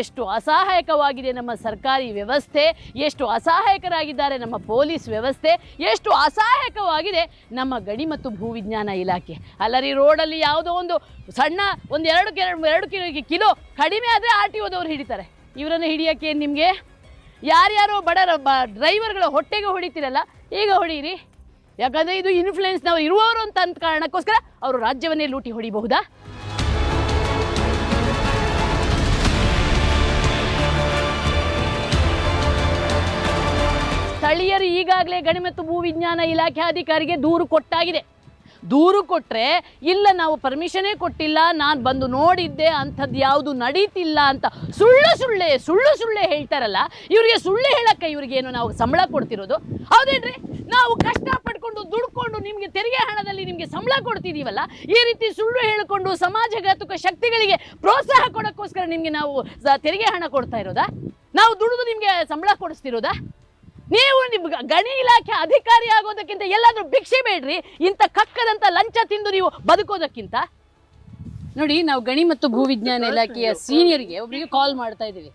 ಎಷ್ಟು ಅಸಹಾಯಕವಾಗಿದೆ ನಮ್ಮ ಸರ್ಕಾರಿ ವ್ಯವಸ್ಥೆ, ಎಷ್ಟು ಅಸಹಾಯಕರಾಗಿದ್ದಾರೆ ನಮ್ಮ ಪೊಲೀಸ್ ವ್ಯವಸ್ಥೆ, ಎಷ್ಟು ಅಸಹಾಯಕವಾಗಿದೆ ನಮ್ಮ ಗಣಿ ಮತ್ತು ಭೂವಿಜ್ಞಾನ ಇಲಾಖೆ. ಅಲ್ಲರಿ, ರೋಡಲ್ಲಿ ಯಾವುದೋ ಒಂದು ಸಣ್ಣ ಒಂದು ಎರಡು ಎರಡು ಕಿಲೋ ಕಿಲೋ ಕಡಿಮೆ ಆದರೆ ಆರ್ ಟಿ ಓದವ್ರು ಹಿಡಿತಾರೆ. ಇವರನ್ನು ಹಿಡಿಯೋಕ್ಕೆ ನಿಮಗೆ? ಯಾರ್ಯಾರೋ ಬಡ ಬ, ಡ್ರೈವರ್ಗಳ ಹೊಟ್ಟೆಗೆ ಹೊಡಿತೀರಲ್ಲ, ಈಗ ಹೊಡೀರಿ. ಯಾಕಂದರೆ ಇದು ಇನ್ಫ್ಲುಯೆನ್ಸ್ನವ್ರು ಇರುವವರು ಅಂತ ಅಂದ ಕಾರಣಕ್ಕೋಸ್ಕರ ಅವರು ರಾಜ್ಯವನ್ನೇ ಲೂಟಿ ಹೊಡಿಬಹುದಾ? ಸ್ಥಳೀಯರು ಈಗಾಗಲೇ ಗಣಿ ಮತ್ತು ಭೂವಿಜ್ಞಾನ ಇಲಾಖೆ ಅಧಿಕಾರಿಗೆ ದೂರು ಕೊಟ್ಟಾಗಿದೆ. ದೂರು ಕೊಟ್ಟರೆ ಇಲ್ಲ ನಾವು ಪರ್ಮಿಷನೇ ಕೊಟ್ಟಿಲ್ಲ, ನಾನು ಬಂದು ನೋಡಿದ್ದೆ, ಅಂಥದ್ದು ಯಾವುದು ನಡೀತಿಲ್ಲ ಅಂತ ಸುಳ್ಳು ಸುಳ್ಳೆ ಸುಳ್ಳು ಸುಳ್ಳೆ ಹೇಳ್ತಾರಲ್ಲ, ಇವರಿಗೆ ಸುಳ್ಳು ಹೇಳಕ್ಕೆ ಇವ್ರಿಗೇನು ನಾವು ಸಂಬಳ ಕೊಡ್ತಿರೋದು? ಹೌದೇನ್ರಿ? ನಾವು ಕಷ್ಟ ಪಡ್ಕೊಂಡು ದುಡ್ಕೊಂಡು ನಿಮಗೆ ತೆರಿಗೆ ಹಣದಲ್ಲಿ ನಿಮಗೆ ಸಂಬಳ ಕೊಡ್ತಿದ್ದೀವಲ್ಲ ಈ ರೀತಿ ಸುಳ್ಳು ಹೇಳಿಕೊಂಡು ಸಮಾಜಘಾತುಕ ಶಕ್ತಿಗಳಿಗೆ ಪ್ರೋತ್ಸಾಹ ಕೊಡೋಕ್ಕೋಸ್ಕರ ನಿಮಗೆ ನಾವು ತೆರಿಗೆ ಹಣ ಕೊಡ್ತಾ ಇರೋದಾ? ನಾವು ದುಡಿದು ನಿಮಗೆ ಸಂಬಳ ಕೊಡಿಸ್ತಿರೋದಾ? ನೀವು ನಿಮ್ಮ ಗಣಿ ಇಲಾಖೆ ಅಧಿಕಾರಿ ಆಗೋದಕ್ಕಿಂತ ಎಲ್ಲಾದ್ರೂ ಭಿಕ್ಷೆ ಬೇಡ್ರಿ ಇಂಥ ಕಕ್ಕದಂತ ಲಂಚ ತಿಂದು ನೀವು ಬದುಕೋದಕ್ಕಿಂತ. ನೋಡಿ ನಾವು ಗಣಿ ಮತ್ತು ಭೂವಿಜ್ಞಾನ ಇಲಾಖೆಯ ಸೀನಿಯರ್ಗೆ ಒಬ್ಬರಿಗೆ ಕಾಲ್ ಮಾಡ್ತಾ ಇದ್ದೀವಿ.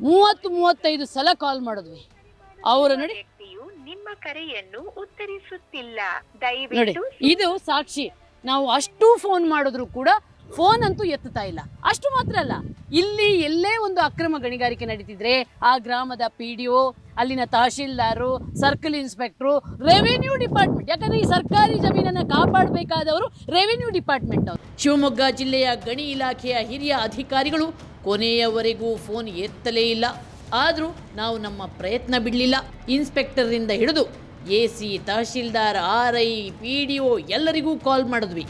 ಮೂವತ್ತು ಮೂವತ್ತೈದು ಸಲ ಕಾಲ್ ಮಾಡಿದ್ವಿ. ಅವರು ನೋಡಿ ನಿಮ್ಮ ಕರೆಯನ್ನು ಉತ್ತರಿಸುತ್ತಿಲ್ಲ. ನೋಡಿ ದಯವಿಟ್ಟು ಇದು ಸಾಕ್ಷಿ. ನಾವು ಅಷ್ಟು ಫೋನ್ ಮಾಡಿದ್ರು ಕೂಡ ಫೋನ್ ಅಂತೂ ಎತ್ತುತ್ತಾ ಇಲ್ಲ. ಅಷ್ಟು ಮಾತ್ರ ಅಲ್ಲ. ಇಲ್ಲಿ ಎಲ್ಲೇ ಒಂದು ಅಕ್ರಮ ಗಣಿಗಾರಿಕೆ ನಡೀತಿದ್ರೆ ಆ ಗ್ರಾಮದ ಪಿ ಡಿ ಒ ಅಲ್ಲಿನ tahsildar circle inspector revenue department ಯಾಕಂದ್ರೆ ಈ ಸರ್ಕಾರಿ ಜಮೀನನ್ನು ಕಾಪಾಡಬೇಕಾದವರು ರೆವಿನ್ಯೂ ಡಿಪಾರ್ಟ್ಮೆಂಟ್ ಅವರು. ಶಿವಮೊಗ್ಗ ಜಿಲ್ಲೆಯ ಗಣಿ ಇಲಾಖೆಯ ಹಿರಿಯ ಅಧಿಕಾರಿಗಳು ಕೊನೆಯವರೆಗೂ ಫೋನ್ ಎತ್ತಲೇ ಇಲ್ಲ. ಆದರೂ ನಾವು ನಮ್ಮ ಪ್ರಯತ್ನ ಬಿಡಲಿಲ್ಲ. ಇನ್ಸ್ಪೆಕ್ಟರ್ನಿಂದ ಹಿಡಿದು A C tahsildar R I P D O ಎಲ್ಲರಿಗೂ ಕಾಲ್ ಮಾಡಿದ್ವಿ.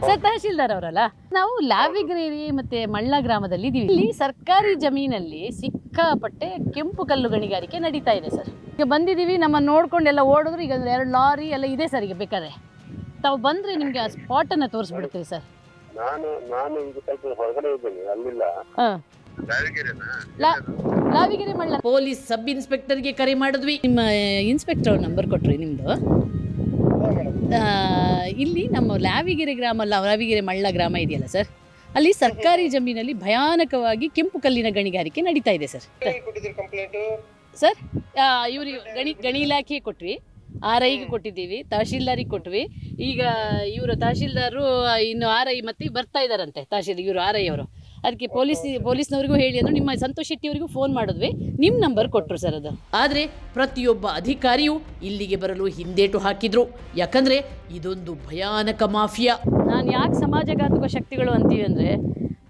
ಸರ್ ತಹಶೀಲ್ದಾರ್ ಅವರಲ್ಲ ನಾವು ಲಾವಿಗ್ರೇರಿ ಮತ್ತೆ ಮಳ್ಳ ಗ್ರಾಮದಲ್ಲಿ ಇದೀವಿ. ಇಲ್ಲಿ ಸರ್ಕಾರಿ ಜಮೀನಲ್ಲಿ ಸಿಕ್ಕಾಪಟ್ಟೆ ಕೆಂಪು ಕಲ್ಲು ಗಣಿಗಾರಿಕೆ ನಡೀತಾ ಇದೆ ಸರ್. ಈಗ ಬಂದಿದ್ದೀವಿ ನಮ್ಮ ನೋಡ್ಕೊಂಡು ಎಲ್ಲ ಓಡಿದ್ರು ಈಗ ಎರಡು ಲಾರಿ ಎಲ್ಲ ಇದೆ ಸರ್ ಈಗ ಬೇಕಾದ್ರೆ. ತಾವು ಬಂದ್ರೆ ನಿಮ್ಗೆ ಆ ಸ್ಪಾಟ್ ಅನ್ನ ತೋರಿಸ್ಬಿಡ್ತೀವಿ ಸರ್. ನಾನು ನಾನು ಈಗ ಸ್ವಲ್ಪ ಹೊರಗಡೆ ಇದ್ದೀನಿ ಅಲ್ಲಿಲ್ಲ. ಹಾಂ. ಲಾ- ಲಾವಿಗೆರೆ ಮಳ್ಳ. ಪೊಲೀಸ್ ಸಬ್ ಇನ್ಸ್ಪೆಕ್ಟರ್ಗೆ ಕರೆ ಮಾಡಿದ್ವಿ. ನಿಮ್ಮ ಇನ್ಸ್ಪೆಕ್ಟರ್ ನಂಬರ್ ಕೊಟ್ರಿ ನಿಮ್ಮದು ಇಲ್ಲಿ ನಮ್ಮ ಲಾವಿಗೆರೆ ಗ್ರಾಮ ಅಲ್ಲ ಲಾವಿಗೆರೆ ಮಳ್ಳ ಗ್ರಾಮ ಇದೆಯಲ್ಲ ಸರ್? ಅಲ್ಲಿ ಸರ್ಕಾರಿ ಜಮೀನಲ್ಲಿ ಭಯಾನಕವಾಗಿ ಕೆಂಪು ಕಲ್ಲಿನ ಗಣಿಗಾರಿಕೆ ನಡೀತಾ ಇದೆ ಸರ್. ಸರ್ ಇವರು ಗಣಿ ಗಣಿ ಇಲಾಖೆ ಕೊಟ್ವಿ. ಆರ್ ಐಗೆ ಕೊಟ್ಟಿದ್ದೀವಿ ತಹಶೀಲ್ದಾರಿಗೆ ಕೊಟ್ವಿ. ಈಗ ಇವರು ತಹಶೀಲ್ದಾರು ಇನ್ನು ಆರ್ ಐ ಮತ್ತೆ ಬರ್ತಾ ಇದ್ದಾರಂತೆ ತಹಶೀಲ್ ಇವರು ಆರ್ ಐ ಅವರು. ಅದಕ್ಕೆ ಪೊಲೀಸ್ ಪೊಲೀಸ್ನವ್ರಿಗೂ ಹೇಳಿ ಅಂದ್ರೆ ನಿಮ್ಮ ಸಂತೋಷ್ ಶೆಟ್ಟಿ ಅವರಿಗೂ ಫೋನ್ ಮಾಡಿದ್ವಿ. ನಿಮ್ಮ ನಂಬರ್ ಕೊಟ್ಟರು ಸರ್ ಅದು. ಆದರೆ ಪ್ರತಿಯೊಬ್ಬ ಅಧಿಕಾರಿಯೂ ಇಲ್ಲಿಗೆ ಬರಲು ಹಿಂದೇಟು ಹಾಕಿದ್ರು. ಯಾಕಂದ್ರೆ ಇದೊಂದು ಭಯಾನಕ ಮಾಫಿಯಾ. ನಾನು ಯಾಕೆ ಸಮಾಜಘಾತುಕ ಶಕ್ತಿಗಳು ಅಂತೀವಿ ಅಂದರೆ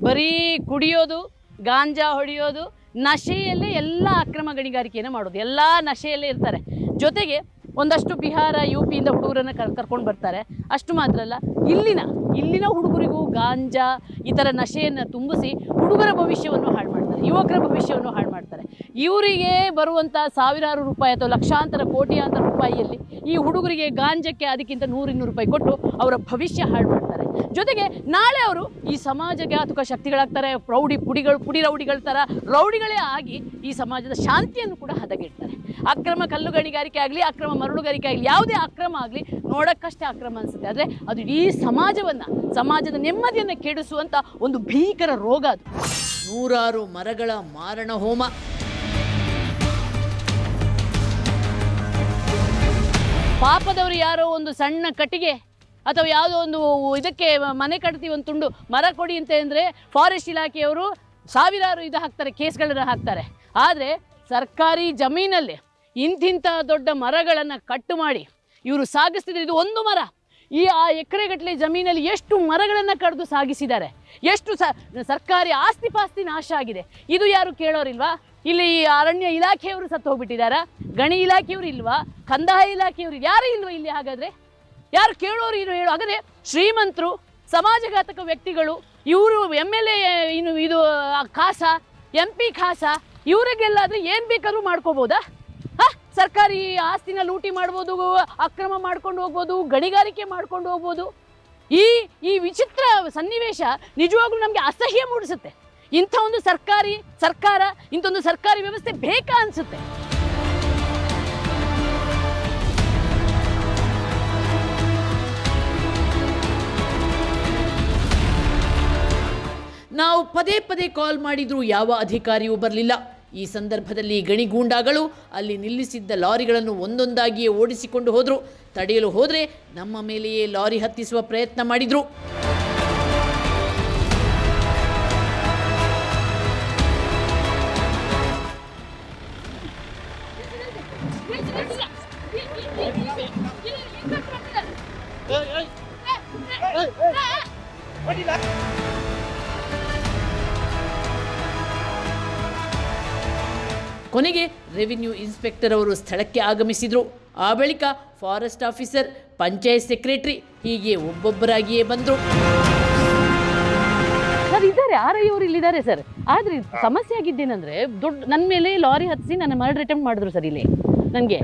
ಬರೀ ಕುಡಿಯೋದು ಗಾಂಜಾ ಹೊಡೆಯೋದು ನಶೆಯಲ್ಲೇ ಎಲ್ಲ ಅಕ್ರಮ ಗಣಿಗಾರಿಕೆಯನ್ನು ಮಾಡೋದು. ಎಲ್ಲ ನಶೆಯಲ್ಲೇ ಇರ್ತಾರೆ. ಜೊತೆಗೆ ಒಂದಷ್ಟು ಬಿಹಾರ ಯು ಪಿಯಿಂದ ಹುಡುಗರನ್ನು ಕರ್, ಕರ್ಕೊಂಡು ಬರ್ತಾರೆ. ಅಷ್ಟು ಮಾತ್ರ ಅಲ್ಲ, ಇಲ್ಲಿನ ಇಲ್ಲಿನ ಹುಡುಗರಿಗೂ ಗಾಂಜಾ, ಈ ಥರ ನಶೆಯನ್ನು ತುಂಬಿಸಿ ಹುಡುಗರ ಭವಿಷ್ಯವನ್ನು ಹಾಳು ಮಾಡ್ತಾರೆ, ಯುವಕರ ಭವಿಷ್ಯವನ್ನು ಹಾಳು ಮಾಡ್ತಾರೆ. ಇವರಿಗೆ ಬರುವಂಥ ಸಾವಿರಾರು ರೂಪಾಯಿ ಅಥವಾ ಲಕ್ಷಾಂತರ, ಕೋಟಿಯಾಂತರ ರೂಪಾಯಿಯಲ್ಲಿ ಈ ಹುಡುಗರಿಗೆ ಗಾಂಜಕ್ಕೆ ಅದಕ್ಕಿಂತ ನೂರಿನ್ನೂರು ರೂಪಾಯಿ ಕೊಟ್ಟು ಅವರ ಭವಿಷ್ಯ ಹಾಳು ಮಾಡ್ತಾರೆ. ಜೊತೆಗೆ ನಾಳೆ ಅವರು ಈ ಸಮಾಜಘಾತುಕ ಶಕ್ತಿಗಳಾಗ್ತಾರೆ ರೌಡಿ ಪುಡಿಗಳು ಪುಡಿ ರೌಡಿಗಳ ಥರ ರೌಡಿಗಳೇ ಆಗಿ ಈ ಸಮಾಜದ ಶಾಂತಿಯನ್ನು ಕೂಡ ಹದಗೆಡ್ತಾರೆ. ಅಕ್ರಮ ಕಲ್ಲು ಗಣಿಗಾರಿಕೆ ಆಗಲಿ, ಅಕ್ರಮ ಮರಳುಗಾರಿಕೆ ಆಗಲಿ, ಯಾವುದೇ ಅಕ್ರಮ ಆಗಲಿ ನೋಡೋಕ್ಕಷ್ಟೇ ಅಕ್ರಮ ಅನಿಸುತ್ತೆ. ಆದರೆ ಅದು ಇಡೀ ಸಮಾಜವನ್ನು ಸಮಾಜದ ನೆಮ್ಮದಿಯನ್ನು ಕೆಡಿಸುವಂಥ ಒಂದು ಭೀಕರ ರೋಗ ಅದು. ನೂರಾರು ಮರಗಳ ಮಾರಣ ಹೋಮ. ಪಾಪದವರು ಯಾರೋ ಒಂದು ಸಣ್ಣ ಕಟ್ಟಿಗೆ ಅಥವಾ ಯಾವುದೋ ಒಂದು ಇದಕ್ಕೆ ಮನೆ ಕಟ್ತೀವಿ ಒಂದು ತುಂಡು ಮರ ಕೊಡಿ ಅಂತ ಅಂದರೆ ಫಾರೆಸ್ಟ್ ಇಲಾಖೆಯವರು ಸಾವಿರಾರು ಇದು ಹಾಕ್ತಾರೆ ಕೇಸ್ಗಳನ್ನು ಹಾಕ್ತಾರೆ. ಆದರೆ ಸರ್ಕಾರಿ ಜಮೀನಲ್ಲಿ ಇಂತಿಂಥ ದೊಡ್ಡ ಮರಗಳನ್ನು ಕಟ್ಟು ಮಾಡಿ ಇವರು ಸಾಗಿಸ್ತಿದ್ರೆ ಇದು ಒಂದು ಮರ. ಈ ಆ ಎಕರೆಗಟ್ಟಲೆ ಜಮೀನಲ್ಲಿ ಎಷ್ಟು ಮರಗಳನ್ನು ಕಡಿದು ಸಾಗಿಸಿದ್ದಾರೆ? ಎಷ್ಟು ಸ, ಸರ್ಕಾರಿ ಆಸ್ತಿ ಪಾಸ್ತಿ ನಾಶ ಆಗಿದೆ. ಇದು ಯಾರು ಕೇಳೋರಿಲ್ವಾ? ಇಲ್ಲಿ ಈ ಅರಣ್ಯ ಇಲಾಖೆಯವರು ಸತ್ತು ಹೋಗ್ಬಿಟ್ಟಿದ್ದಾರಾ? ಗಣಿ ಇಲಾಖೆಯವರು ಇಲ್ವಾ? ಕಂದಾಯ ಇಲಾಖೆಯವರು ಯಾರು ಇಲ್ವಾ ಇಲ್ಲಿ ಹಾಗಾದರೆ? ಯಾರು ಕೇಳೋರು ಇದು ಹೇಳು. ಹಾಗಾದರೆ ಶ್ರೀಮಂತರು, ಸಮಾಜಘಾತಕ ವ್ಯಕ್ತಿಗಳು, ಇವರು ಎಂ ಎಲ್ ಎ ಇನ್ನು ಇದು ಖಾಸ ಎಂ ಪಿ ಖಾಸ ಇವರಿಗೆಲ್ಲಾದರೆ ಏನು ಬೇಕಾದರೂ ಮಾಡ್ಕೋಬೋದಾ? ಸರ್ಕಾರಿ ಆಸ್ತಿನ ಲೂಟಿ ಮಾಡ್ಬೋದು, ಅಕ್ರಮ ಮಾಡ್ಕೊಂಡು ಹೋಗ್ಬೋದು, ಗಣಿಗಾರಿಕೆ ಮಾಡ್ಕೊಂಡು ಹೋಗ್ಬೋದು. ಈ ಈ ವಿಚಿತ್ರ ಸನ್ನಿವೇಶ ನಿಜವಾಗ್ಲೂ ನಮಗೆ ಅಸಹ್ಯ ಮೂಡಿಸುತ್ತೆ. ಇಂಥ ಒಂದು ಸರ್ಕಾರಿ ಸರ್ಕಾರ ಇಂಥ ಒಂದು ಸರ್ಕಾರಿ ವ್ಯವಸ್ಥೆ ಬೇಕಾ ಅನಿಸುತ್ತೆ? ನಾವು ಪದೇ ಪದೇ ಕಾಲ್ ಮಾಡಿದ್ರೂ ಯಾವ ಅಧಿಕಾರಿಯೂ ಬರಲಿಲ್ಲ. ಈ ಸಂದರ್ಭದಲ್ಲಿ ಗಣಿಗೂಂಡಾಗಳು ಅಲ್ಲಿ ನಿಲ್ಲಿಸಿದ್ದ ಲಾರಿಗಳನ್ನು ಒಂದೊಂದಾಗಿಯೇ ಓಡಿಸಿಕೊಂಡು ಹೋದರು ತಡೆಯಲು ಹೋದರೆ ನಮ್ಮ ಮೇಲೆಯೇ ಲಾರಿ ಹತ್ತಿಸುವ ಪ್ರಯತ್ನ ಮಾಡಿದ್ರು ಕೊನೆಗೆ ರೆವಿನ್ಯೂ ಇನ್ಸ್ಪೆಕ್ಟರ್ ಅವರು ಸ್ಥಳಕ್ಕೆ ಆಗಮಿಸಿದರು. ಆ ಬಳಿಕ ಫಾರೆಸ್ಟ್ ಆಫೀಸರ್ ಪಂಚಾಯತ್ ಸೆಕ್ರೆಟರಿ ಹೀಗೆ ಒಬ್ಬೊಬ್ಬರಾಗಿಯೇ ಬಂದರು. ಸರ್ ಇದ್ದಾರೆ. ಆರ್ ಐ ಅವರು ಇಲ್ಲಿದ್ದಾರೆ ಸರ್. ಆದ್ರೆ ಸಮಸ್ಯೆ ಆಗಿದ್ದೇನಂದ್ರೆ ದೊಡ್ಡ ನನ್ನ ಮೇಲೆ ಲಾರಿ ಹತ್ತಿಸಿ ನನ್ನ ಮರ್ಡರ್ ಅಟೆಂಪ್ಟ್ ಮಾಡಿದ್ರು ಸರ್ ಇಲ್ಲಿ. ನನಗೆ.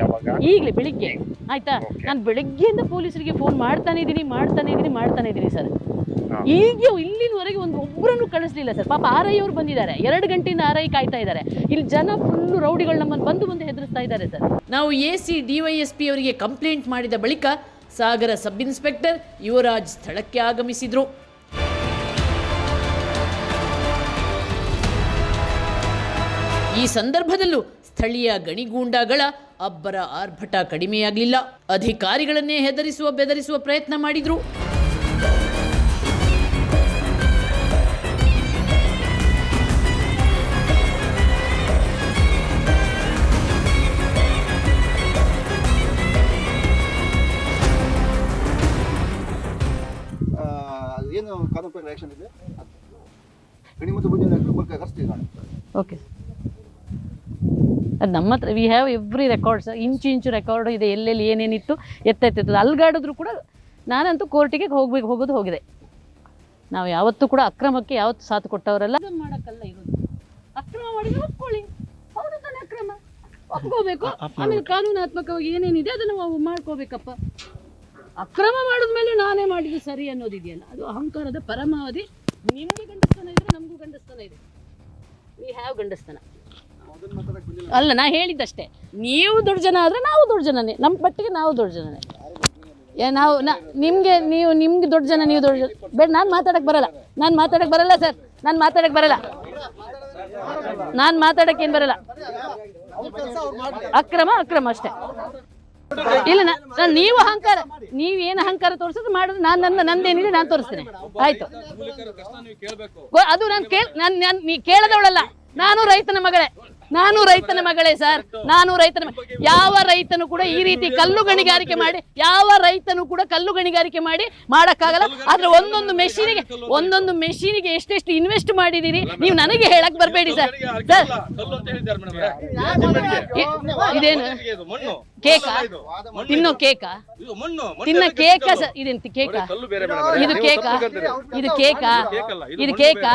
ಈಗಲೇ ಬೆಳಿಗ್ಗೆ. ಆಯ್ತಾ? ನಾನು ಬೆಳಿಗ್ಗೆಯಿಂದ ಪೊಲೀಸರಿಗೆ ಫೋನ್ ಮಾಡ್ತಾನೆ ಇದ್ದೀನಿ ಮಾಡ್ತಾನೆ ಇದ್ದೀನಿ ಮಾಡ್ತಾನೆ ಇದ್ದೀನಿ ಸರ್. ಈಗ ಇಲ್ಲಿನವರೆಗೆ ಒಂದು ಒಬ್ಬರನ್ನು ಕಳಿಸ್ಲಿಲ್ಲ ಸರ್. ಪಾಪ ಆರ್ ಐ ಅವರು ಬಂದಿದ್ದಾರೆ. ಎರಡು ಗಂಟೆಯಿಂದ ಆರ್ ಐ ಕಾಯ್ತಾ ಇದ್ದಾರೆ. ಇಲ್ಲಿ ಜನ ಫುಲ್ಲು ರೌಡಿಗಳು ನಮ್ಮನ್ನು ಬಂದು ಬಂದು ಹೆದರಿಸ್ತಾ ಇದ್ದಾರೆ ಸರ್. ನಾವು ಎ ಸಿ ಡಿವೈಎಸ್ಪಿ ಅವರಿಗೆ ಕಂಪ್ಲೇಂಟ್ ಮಾಡಿದ ಬಳಿಕ ಸಾಗರ ಸಬ್ ಇನ್ಸ್ಪೆಕ್ಟರ್ ಯುವರಾಜ್ ಸ್ಥಳಕ್ಕೆ ಆಗಮಿಸಿದ್ರು. ಈ ಸಂದರ್ಭದಲ್ಲೂ ಸ್ಥಳೀಯ ಗಣಿಗೂಂಡಾಗಳ ಅಬ್ಬರ ಆರ್ಭಟ ಕಡಿಮೆಯಾಗಲಿಲ್ಲ. ಅಧಿಕಾರಿಗಳನ್ನೇ ಹೆದರಿಸುವ, ಬೆದರಿಸುವ ಪ್ರಯತ್ನ ಮಾಡಿದ್ರು. ಇದೆ. ಮತ್ತು ಕರೆಸ್ತೀವಿ ಓಕೆ ಅದು ನಮ್ಮ ಹತ್ರ ವಿ ಹ್ಯಾವ್ ಎವ್ರಿ ರೆಕಾರ್ಡ್ಸ್ ಇಂಚು ಇಂಚು ರೆಕಾರ್ಡ್ ಇದೆ ಎಲ್ಲೆಲ್ಲಿ ಏನೇನಿತ್ತು ಎತ್ತೆತ್ತಿತ್ತು ಅಲ್ಗಾಡಿದ್ರು ಕೂಡ ನಾನಂತೂ ಕೋರ್ಟಿಗೆ ಹೋಗ್ಬೇಕು ಹೋಗೋದು ಹೋಗಿದೆ. ನಾವು ಯಾವತ್ತೂ ಕೂಡ ಅಕ್ರಮಕ್ಕೆ ಯಾವತ್ತು ಸಾಥ್ ಕೊಟ್ಟವರಲ್ಲ. ಮಾಡಕಲ್ಲ ಮಾಡೋಕ್ಕಲ್ಲ ಇರೋದು. ಅಕ್ರಮ ಮಾಡಿದ್ರೆ ಒಪ್ಕೊಳ್ಳಿ. ಹೌದು ತಾನೇ ಅಕ್ರಮ. ಒಪ್ಕೋಬೇಕು. ಆಮೇಲೆ ಕಾನೂನಾತ್ಮಕವಾಗಿ ಏನೇನಿದೆ ಅದನ್ನು ನಾವು ಮಾಡ್ಕೋಬೇಕಪ್ಪ. ಅಕ್ರಮ ಮಾಡಿದ್ಮೇಲೆ ನಾನೇ ಮಾಡಿದ್ದು ಸರಿ ಅನ್ನೋದಿದೆಯಲ್ಲ? ಅದು ಅಹಂಕಾರದ ಪರಮಾವಧಿ. ನಿಮಗೆ ಗಂಡಸ್ತನ ಇದ್ರೆ ನಮಗೂ ಗಂಡಸ್ತನ ಇದೆ. ವಿ ಹ್ಯಾವ್ ಗಂಡಸ್ತನ. ಅಲ್ಲ, ನಾ ಹೇಳಿದ್ದಷ್ಟೇ. ನೀವು ದೊಡ್ಡ ಜನ ಆದರೆ ನಾವು ದೊಡ್ಡ ಜನನೇ. ನಮ್ಮ ಪಟ್ಟಿಗೆ ನಾವು ದೊಡ್ಡ ಜನನೇ. ಏ, ನಾವು, ನಾ, ನಿಮಗೆ, ನೀವು, ನಿಮ್ಗೆ ದೊಡ್ಡ ಜನ, ನೀವು ದೊಡ್ಡ ಬೇಡ, ನಾನು ಮಾತಾಡಕ್ಕೆ ಬರಲ್ಲ. ನಾನು ಮಾತಾಡಕ್ಕೆ ಬರಲ್ಲ, ಸರ್. ನಾನು ಮಾತಾಡಕ್ಕೆ ಬರಲ್ಲ. ನಾನು ಮಾತಾಡಕ್ಕೆ ಏನು ಬರಲ್ಲ. ಅಕ್ರಮ ಅಕ್ರಮ ಅಷ್ಟೇ. ಇಲ್ಲ ನಾನ್ ನೀವು ಅಹಂಕಾರ ನೀವು ಏನು ಅಹಂಕಾರ ತೋರಿಸಿದ್ರು ಮಾಡಿದ್ರೆ ನಾನು ನನ್ನ ನಂದೇನಿದೆ ನಾನು ತೋರಿಸ್ತೇನೆ. ಆಯ್ತು. ಅದು ನಾನು ಕೇಳ್ ನಾನು ನಾನು ನೀ ಕೇಳದವಳಲ್ಲ. ನಾನು ರೈತನ ಮಗಳೇ. ನಾನು ರೈತನ ಮಗಳೇ ಸರ್. ನಾನು ರೈತನ ಯಾವ ರೈತನು ಕೂಡ ಈ ರೀತಿ ಕಲ್ಲು ಗಣಿಗಾರಿಕೆ ಮಾಡಿ, ಯಾವ ರೈತನು ಕೂಡ ಕಲ್ಲು ಗಣಿಗಾರಿಕೆ ಮಾಡಿ ಮಾಡಕ್ಕಾಗಲ್ಲ. ಆದ್ರೆ ಒಂದೊಂದು ಮೆಷಿನಿಗೆ ಒಂದೊಂದು ಮೆಷಿನಿಗೆ ಎಷ್ಟೆಷ್ಟು ಇನ್ವೆಸ್ಟ್ ಮಾಡಿದೀರಿ ನೀವು ನನಗೆ ಹೇಳಕ್ ಬರಬೇಡಿ ಸರ್. ಇದೇನು? ಕೇಕ? ತಿನ್ನೋ ಕೇಕ? ತಿನ್ನ ಕೇಕ ಸರ್. ಇದೇನ್ ಕೇಕ? ಇದು ಕೇಕ? ಇದು ಕೇಕ? ಇದು ಕೇಕಾ?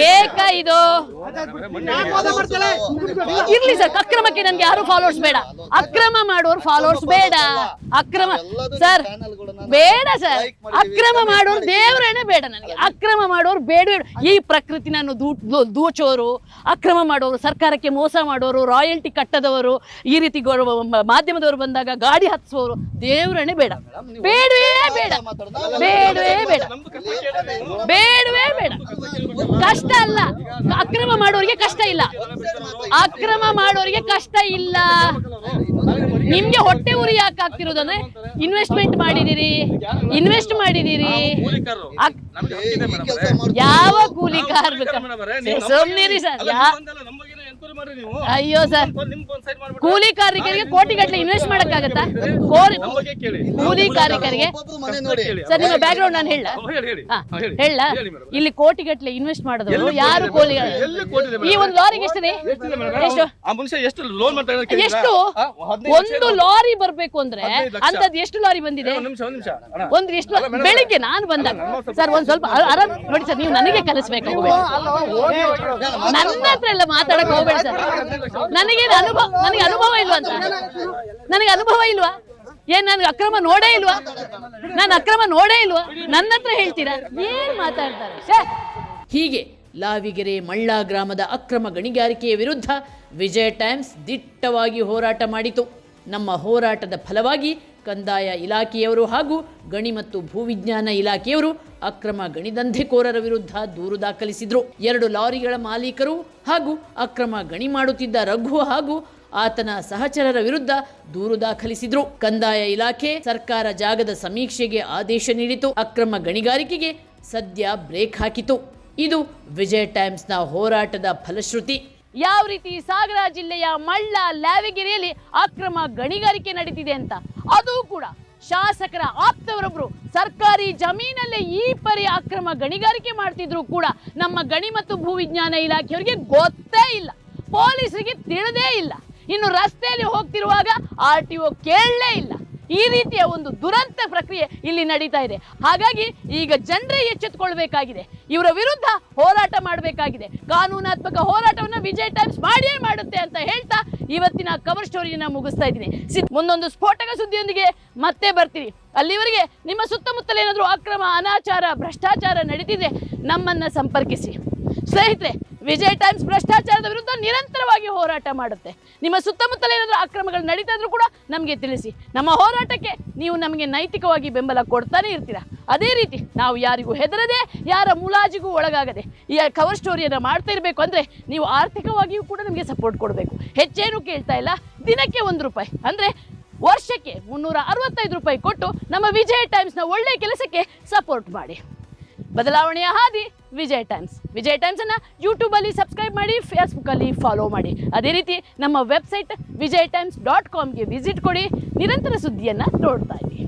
ಕೇಕ ಇದು. ಇರ್ಲಿ ಸರ್, ಅಕ್ರಮಕ್ಕೆ ನನ್ಗೆ ಯಾರು ಫಾಲೋವರ್ಸ್ ಬೇಡ. ಅಕ್ರಮ ಮಾಡೋರು ಫಾಲೋವರ್ಸ್ ಬೇಡ. ಅಕ್ರಮ ಸರ್, ಬೇಡ ಸರ್. ಅಕ್ರಮ ಮಾಡೋರು ದೇವರೇನೆ ಬೇಡ ನನಗೆ. ಅಕ್ರಮ ಮಾಡೋರು ಬೇಡ ಬೇಡ. ಈ ಪ್ರಕೃತಿ ನಾನು ದೂ ದೂ- ದೂಚೋರು, ಅಕ್ರಮ ಮಾಡೋರು, ಸರ್ಕಾರಕ್ಕೆ ಮೋಸ ಮಾಡೋರು, ರಾಯಲ್ಟಿ ಕಟ್ಟದವರು, ಈ ರೀತಿ ಮಾಧ್ಯಮದವರು ಬಂದಾಗ ಗಾಡಿ ಹತ್ಸೋರು ದೇವರೇನೆ ಬೇಡ. ಬೇಡವೇ ಬೇಡ. ಬೇಡವೇ ಬೇಡ. ಬೇಡವೇ ಬೇಡ. ಕಷ್ಟ ಅಲ್ಲ. ಅಕ್ರಮ ಮಾಡೋರಿಗೆ ಕಷ್ಟ ಇಲ್ಲ. ಅಕ್ರಮ ಮಾಡೋರಿಗೆ ಕಷ್ಟ ಇಲ್ಲ. ನಿಮ್ಗೆ ಹೊಟ್ಟೆ ಉರಿ ಯಾಕೆ ಆಗ್ತಿರೋದು ಅಂದ್ರೆ ಇನ್ವೆಸ್ಟ್ಮೆಂಟ್ ಮಾಡಿದಿರಿ ಇನ್ವೆಸ್ಟ್ ಮಾಡಿದಿರಿ ಯಾವ ಕೂಲಿ ಕಾರ್ಮಿಕ ಸುಮ್ನಿರಿ ಸರ್. ಅಯ್ಯೋ ಸರ್. ಕೂಲಿ ಕಾರ್ಮಿಕರಿಗೆ ಕೋಟಿ ಗಟ್ಟಲೆ ಇನ್ವೆಸ್ಟ್ ಮಾಡಕ್ಕಾಗತ್ತಾ? ಕೋರಿ ಕೂಲಿ ಕಾರ್ಮಿಕರಿಗೆ ಸರ್ ನಿಮ್ಮ ಬ್ಯಾಕ್ ಗ್ರೌಂಡ್ ನಾನು ಹೇಳ. ಹೇಳ ಇಲ್ಲಿ ಕೋಟಿ ಗಟ್ಟಲೆ ಇನ್ವೆಸ್ಟ್ ಮಾಡಿದ್ರು ಯಾರು ಕೂಲಿ ಈ ಒಂದು ಲಾರಿಗೆ ಎಷ್ಟು ರೀ ಎಷ್ಟು? ಒಂದು ಲಾರಿ ಬರ್ಬೇಕು ಅಂದ್ರೆ ಅಂತದ್ ಎಷ್ಟು ಲಾರಿ ಬಂದಿದೆ? ಒಂದ್ ನಿಮಿಷ ಒಂದ್ ನಿಮಿಷ. ಅಣ್ಣ. ಒಂದು ಎಷ್ಟು? ಬೆಳಿಗ್ಗೆ ನಾನು ಬಂದಾಗ ಸರ್ ಒಂದ್ ಸ್ವಲ್ಪ ಆರಾಮ್ ನೋಡಿ ಸರ್ ನೀವು ನನಗೆ ಕಲಿಸ್ಬೇಕು. ನನ್ನ ಹತ್ರ ಎಲ್ಲ ಮಾತಾಡಕ್ ಹೋಗ್ಬೇಡಿ ಸರ್ ನನಗೆ ಅನುಭವ ನನಗೆ ಅನುಭವ ಇಲ್ವಾ ಅಂತ? ನನಗೆ ಅನುಭವ ಇಲ್ವಾ? ಏನ್ ನನ್ಗೆ ಅಕ್ರಮ ನೋಡೇ ಇಲ್ವಾ? ನಾನು ಅಕ್ರಮ ನೋಡೇ ಇಲ್ವಾ? ನನ್ನ ಹತ್ರ ಹೇಳ್ತೀರಾ? ಏನ್ ಮಾತಾಡ್ತಾರೆ? ಹೀಗೆ ಲಾವಿಗೆರೆ ಮಳ್ಳ ಗ್ರಾಮದ ಅಕ್ರಮ ಗಣಿಗಾರಿಕೆಯ ವಿರುದ್ಧ ವಿಜಯ ಟೈಮ್ಸ್ ದಿಟ್ಟವಾಗಿ ಹೋರಾಟ ಮಾಡಿತು. ನಮ್ಮ ಹೋರಾಟದ ಫಲವಾಗಿ ಕಂದಾಯ ಇಲಾಖೆಯವರು ಹಾಗೂ ಗಣಿ ಮತ್ತು ಭೂವಿಜ್ಞಾನ ಇಲಾಖೆಯವರು ಅಕ್ರಮ ಗಣಿದಂಧೆಕೋರರ ವಿರುದ್ಧ ದೂರು ದಾಖಲಿಸಿದ್ರು. ಎರಡು ಲಾರಿಗಳ ಮಾಲೀಕರು ಹಾಗೂ ಅಕ್ರಮ ಗಣಿ ಮಾಡುತ್ತಿದ್ದ ರಘು ಹಾಗೂ ಆತನ ಸಹಚರರ ವಿರುದ್ಧ ದೂರು ದಾಖಲಿಸಿದ್ರು. ಕಂದಾಯ ಇಲಾಖೆ ಸರ್ಕಾರ ಜಾಗದ ಸಮೀಕ್ಷೆಗೆ ಆದೇಶ ನೀಡಿತು. ಅಕ್ರಮ ಗಣಿಗಾರಿಕೆಗೆ ಸದ್ಯ ಬ್ರೇಕ್ ಹಾಕಿತು. ಇದು ವಿಜಯ ಟೈಮ್ಸ್ನ ಹೋರಾಟದ ಫಲಶ್ರುತಿ. ಯಾವ ರೀತಿ ಸಾಗರ ಜಿಲ್ಲೆಯ ಮಳ್ಳ, ಲ್ಯಾವಿಗೆರೆಯಲ್ಲಿ ಅಕ್ರಮ ಗಣಿಗಾರಿಕೆ ನಡೀತಿದೆ ಅಂತ. ಅದು ಕೂಡ ಶಾಸಕರ ಆಪ್ತವರೊಬ್ರು ಸರ್ಕಾರಿ ಜಮೀನಲ್ಲೇ ಈ ಪರಿ ಅಕ್ರಮ ಗಣಿಗಾರಿಕೆ ಮಾಡ್ತಿದ್ರು ಕೂಡ ನಮ್ಮ ಗಣಿ ಮತ್ತು ಭೂವಿಜ್ಞಾನ ಇಲಾಖೆಯವರಿಗೆ ಗೊತ್ತೇ ಇಲ್ಲ. ಪೊಲೀಸರಿಗೆ ತಿಳಿದೇ ಇಲ್ಲ. ಇನ್ನು ರಸ್ತೆಯಲ್ಲಿ ಹೋಗ್ತಿರುವಾಗ ಆರ್ ಟಿ ಒ ಕೇಳಲೇ ಇಲ್ಲ. ಈ ರೀತಿಯ ಒಂದು ದುರಂತ ಪ್ರಕ್ರಿಯೆ ಇಲ್ಲಿ ನಡೀತಾ ಇದೆ. ಹಾಗಾಗಿ ಈಗ ಜನರೇ ಎಚ್ಚೆತ್ತುಕೊಳ್ಬೇಕಾಗಿದೆ ಇವರ ವಿರುದ್ಧ ಹೋರಾಟ ಮಾಡಬೇಕಾಗಿದೆ. ಕಾನೂನಾತ್ಮಕ ಹೋರಾಟವನ್ನು ವಿಜಯ್ ಟೈಮ್ಸ್ ಮಾಡಿಯೇ ಮಾಡುತ್ತೆ ಅಂತ ಹೇಳ್ತಾ ಇವತ್ತಿನ ಕವರ್ ಸ್ಟೋರಿಯನ್ನು ಮುಗಿಸ್ತಾ ಇದ್ದೀನಿ. ಮುಂದೊಂದು ಸ್ಫೋಟಕ ಸುದ್ದಿಯೊಂದಿಗೆ ಮತ್ತೆ ಬರ್ತೀನಿ ಅಲ್ಲಿವರೆಗೆ ನಿಮ್ಮ ಸುತ್ತಮುತ್ತಲ ಏನಾದರೂ ಅಕ್ರಮ, ಅನಾಚಾರ, ಭ್ರಷ್ಟಾಚಾರ ನಡೀತಿದೆ ನಮ್ಮನ್ನು ಸಂಪರ್ಕಿಸಿ. ಸ್ನೇಹಿತರೆ ವಿಜಯ್ ಟೈಮ್ಸ್ ಭ್ರಷ್ಟಾಚಾರದ ವಿರುದ್ಧ ನಿರಂತರವಾಗಿ ಹೋರಾಟ ಮಾಡುತ್ತೆ. ನಿಮ್ಮ ಸುತ್ತಮುತ್ತಲ ಏನಾದರೂ ಅಕ್ರಮಗಳು ನಡೀತಾ ಇದ್ರೂ ಕೂಡ ನಮಗೆ ತಿಳಿಸಿ. ನಮ್ಮ ಹೋರಾಟಕ್ಕೆ ನೀವು ನಮಗೆ ನೈತಿಕವಾಗಿ ಬೆಂಬಲ ಕೊಡ್ತಾನೆ ಇರ್ತೀರಾ. ಅದೇ ರೀತಿ ನಾವು ಯಾರಿಗೂ ಹೆದರದೆ, ಯಾರ ಮುಲಾಜಿಗೂ ಒಳಗಾಗದೆ ಈ ಕವರ್ ಸ್ಟೋರಿಯನ್ನು ಮಾಡ್ತಾ ಇರಬೇಕು ಅಂದರೆ ನೀವು ಆರ್ಥಿಕವಾಗಿಯೂ ಕೂಡ ನಮಗೆ ಸಪೋರ್ಟ್ ಕೊಡಬೇಕು. ಹೆಚ್ಚೇನು ಕೇಳ್ತಾ ಇಲ್ಲ. ದಿನಕ್ಕೆ ಒಂದು ರೂಪಾಯಿ. ಅಂದರೆ ವರ್ಷಕ್ಕೆ ಮುನ್ನೂರ ಅರವತ್ತೈದು ರೂಪಾಯಿ ಕೊಟ್ಟು ನಮ್ಮ ವಿಜಯ ಟೈಮ್ಸ್ನ ಒಳ್ಳೆಯ ಕೆಲಸಕ್ಕೆ ಸಪೋರ್ಟ್ ಮಾಡಿ. ಬದಲಾವಣೆಯ ಹಾದಿ, ವಿಜಯ್ ಟೈಮ್ಸ್. ವಿಜಯ್ ಟೈಮ್ಸನ್ನು ಯೂಟ್ಯೂಬಲ್ಲಿ ಸಬ್ಸ್ಕ್ರೈಬ್ ಮಾಡಿ ಫೇಸ್ಬುಕ್ಕಲ್ಲಿ ಫಾಲೋ ಮಾಡಿ. ಅದೇ ರೀತಿ ನಮ್ಮ ವೆಬ್ಸೈಟ್ ವಿಜಯ್ ಟೈಮ್ಸ್ ಡಾಟ್ ಕಾಮ್ಗೆ ವಿಸಿಟ್ ಕೊಡಿ. ನಿರಂತರ ಸುದ್ದಿಯನ್ನು ನೋಡ್ತಾ ಇರಿ.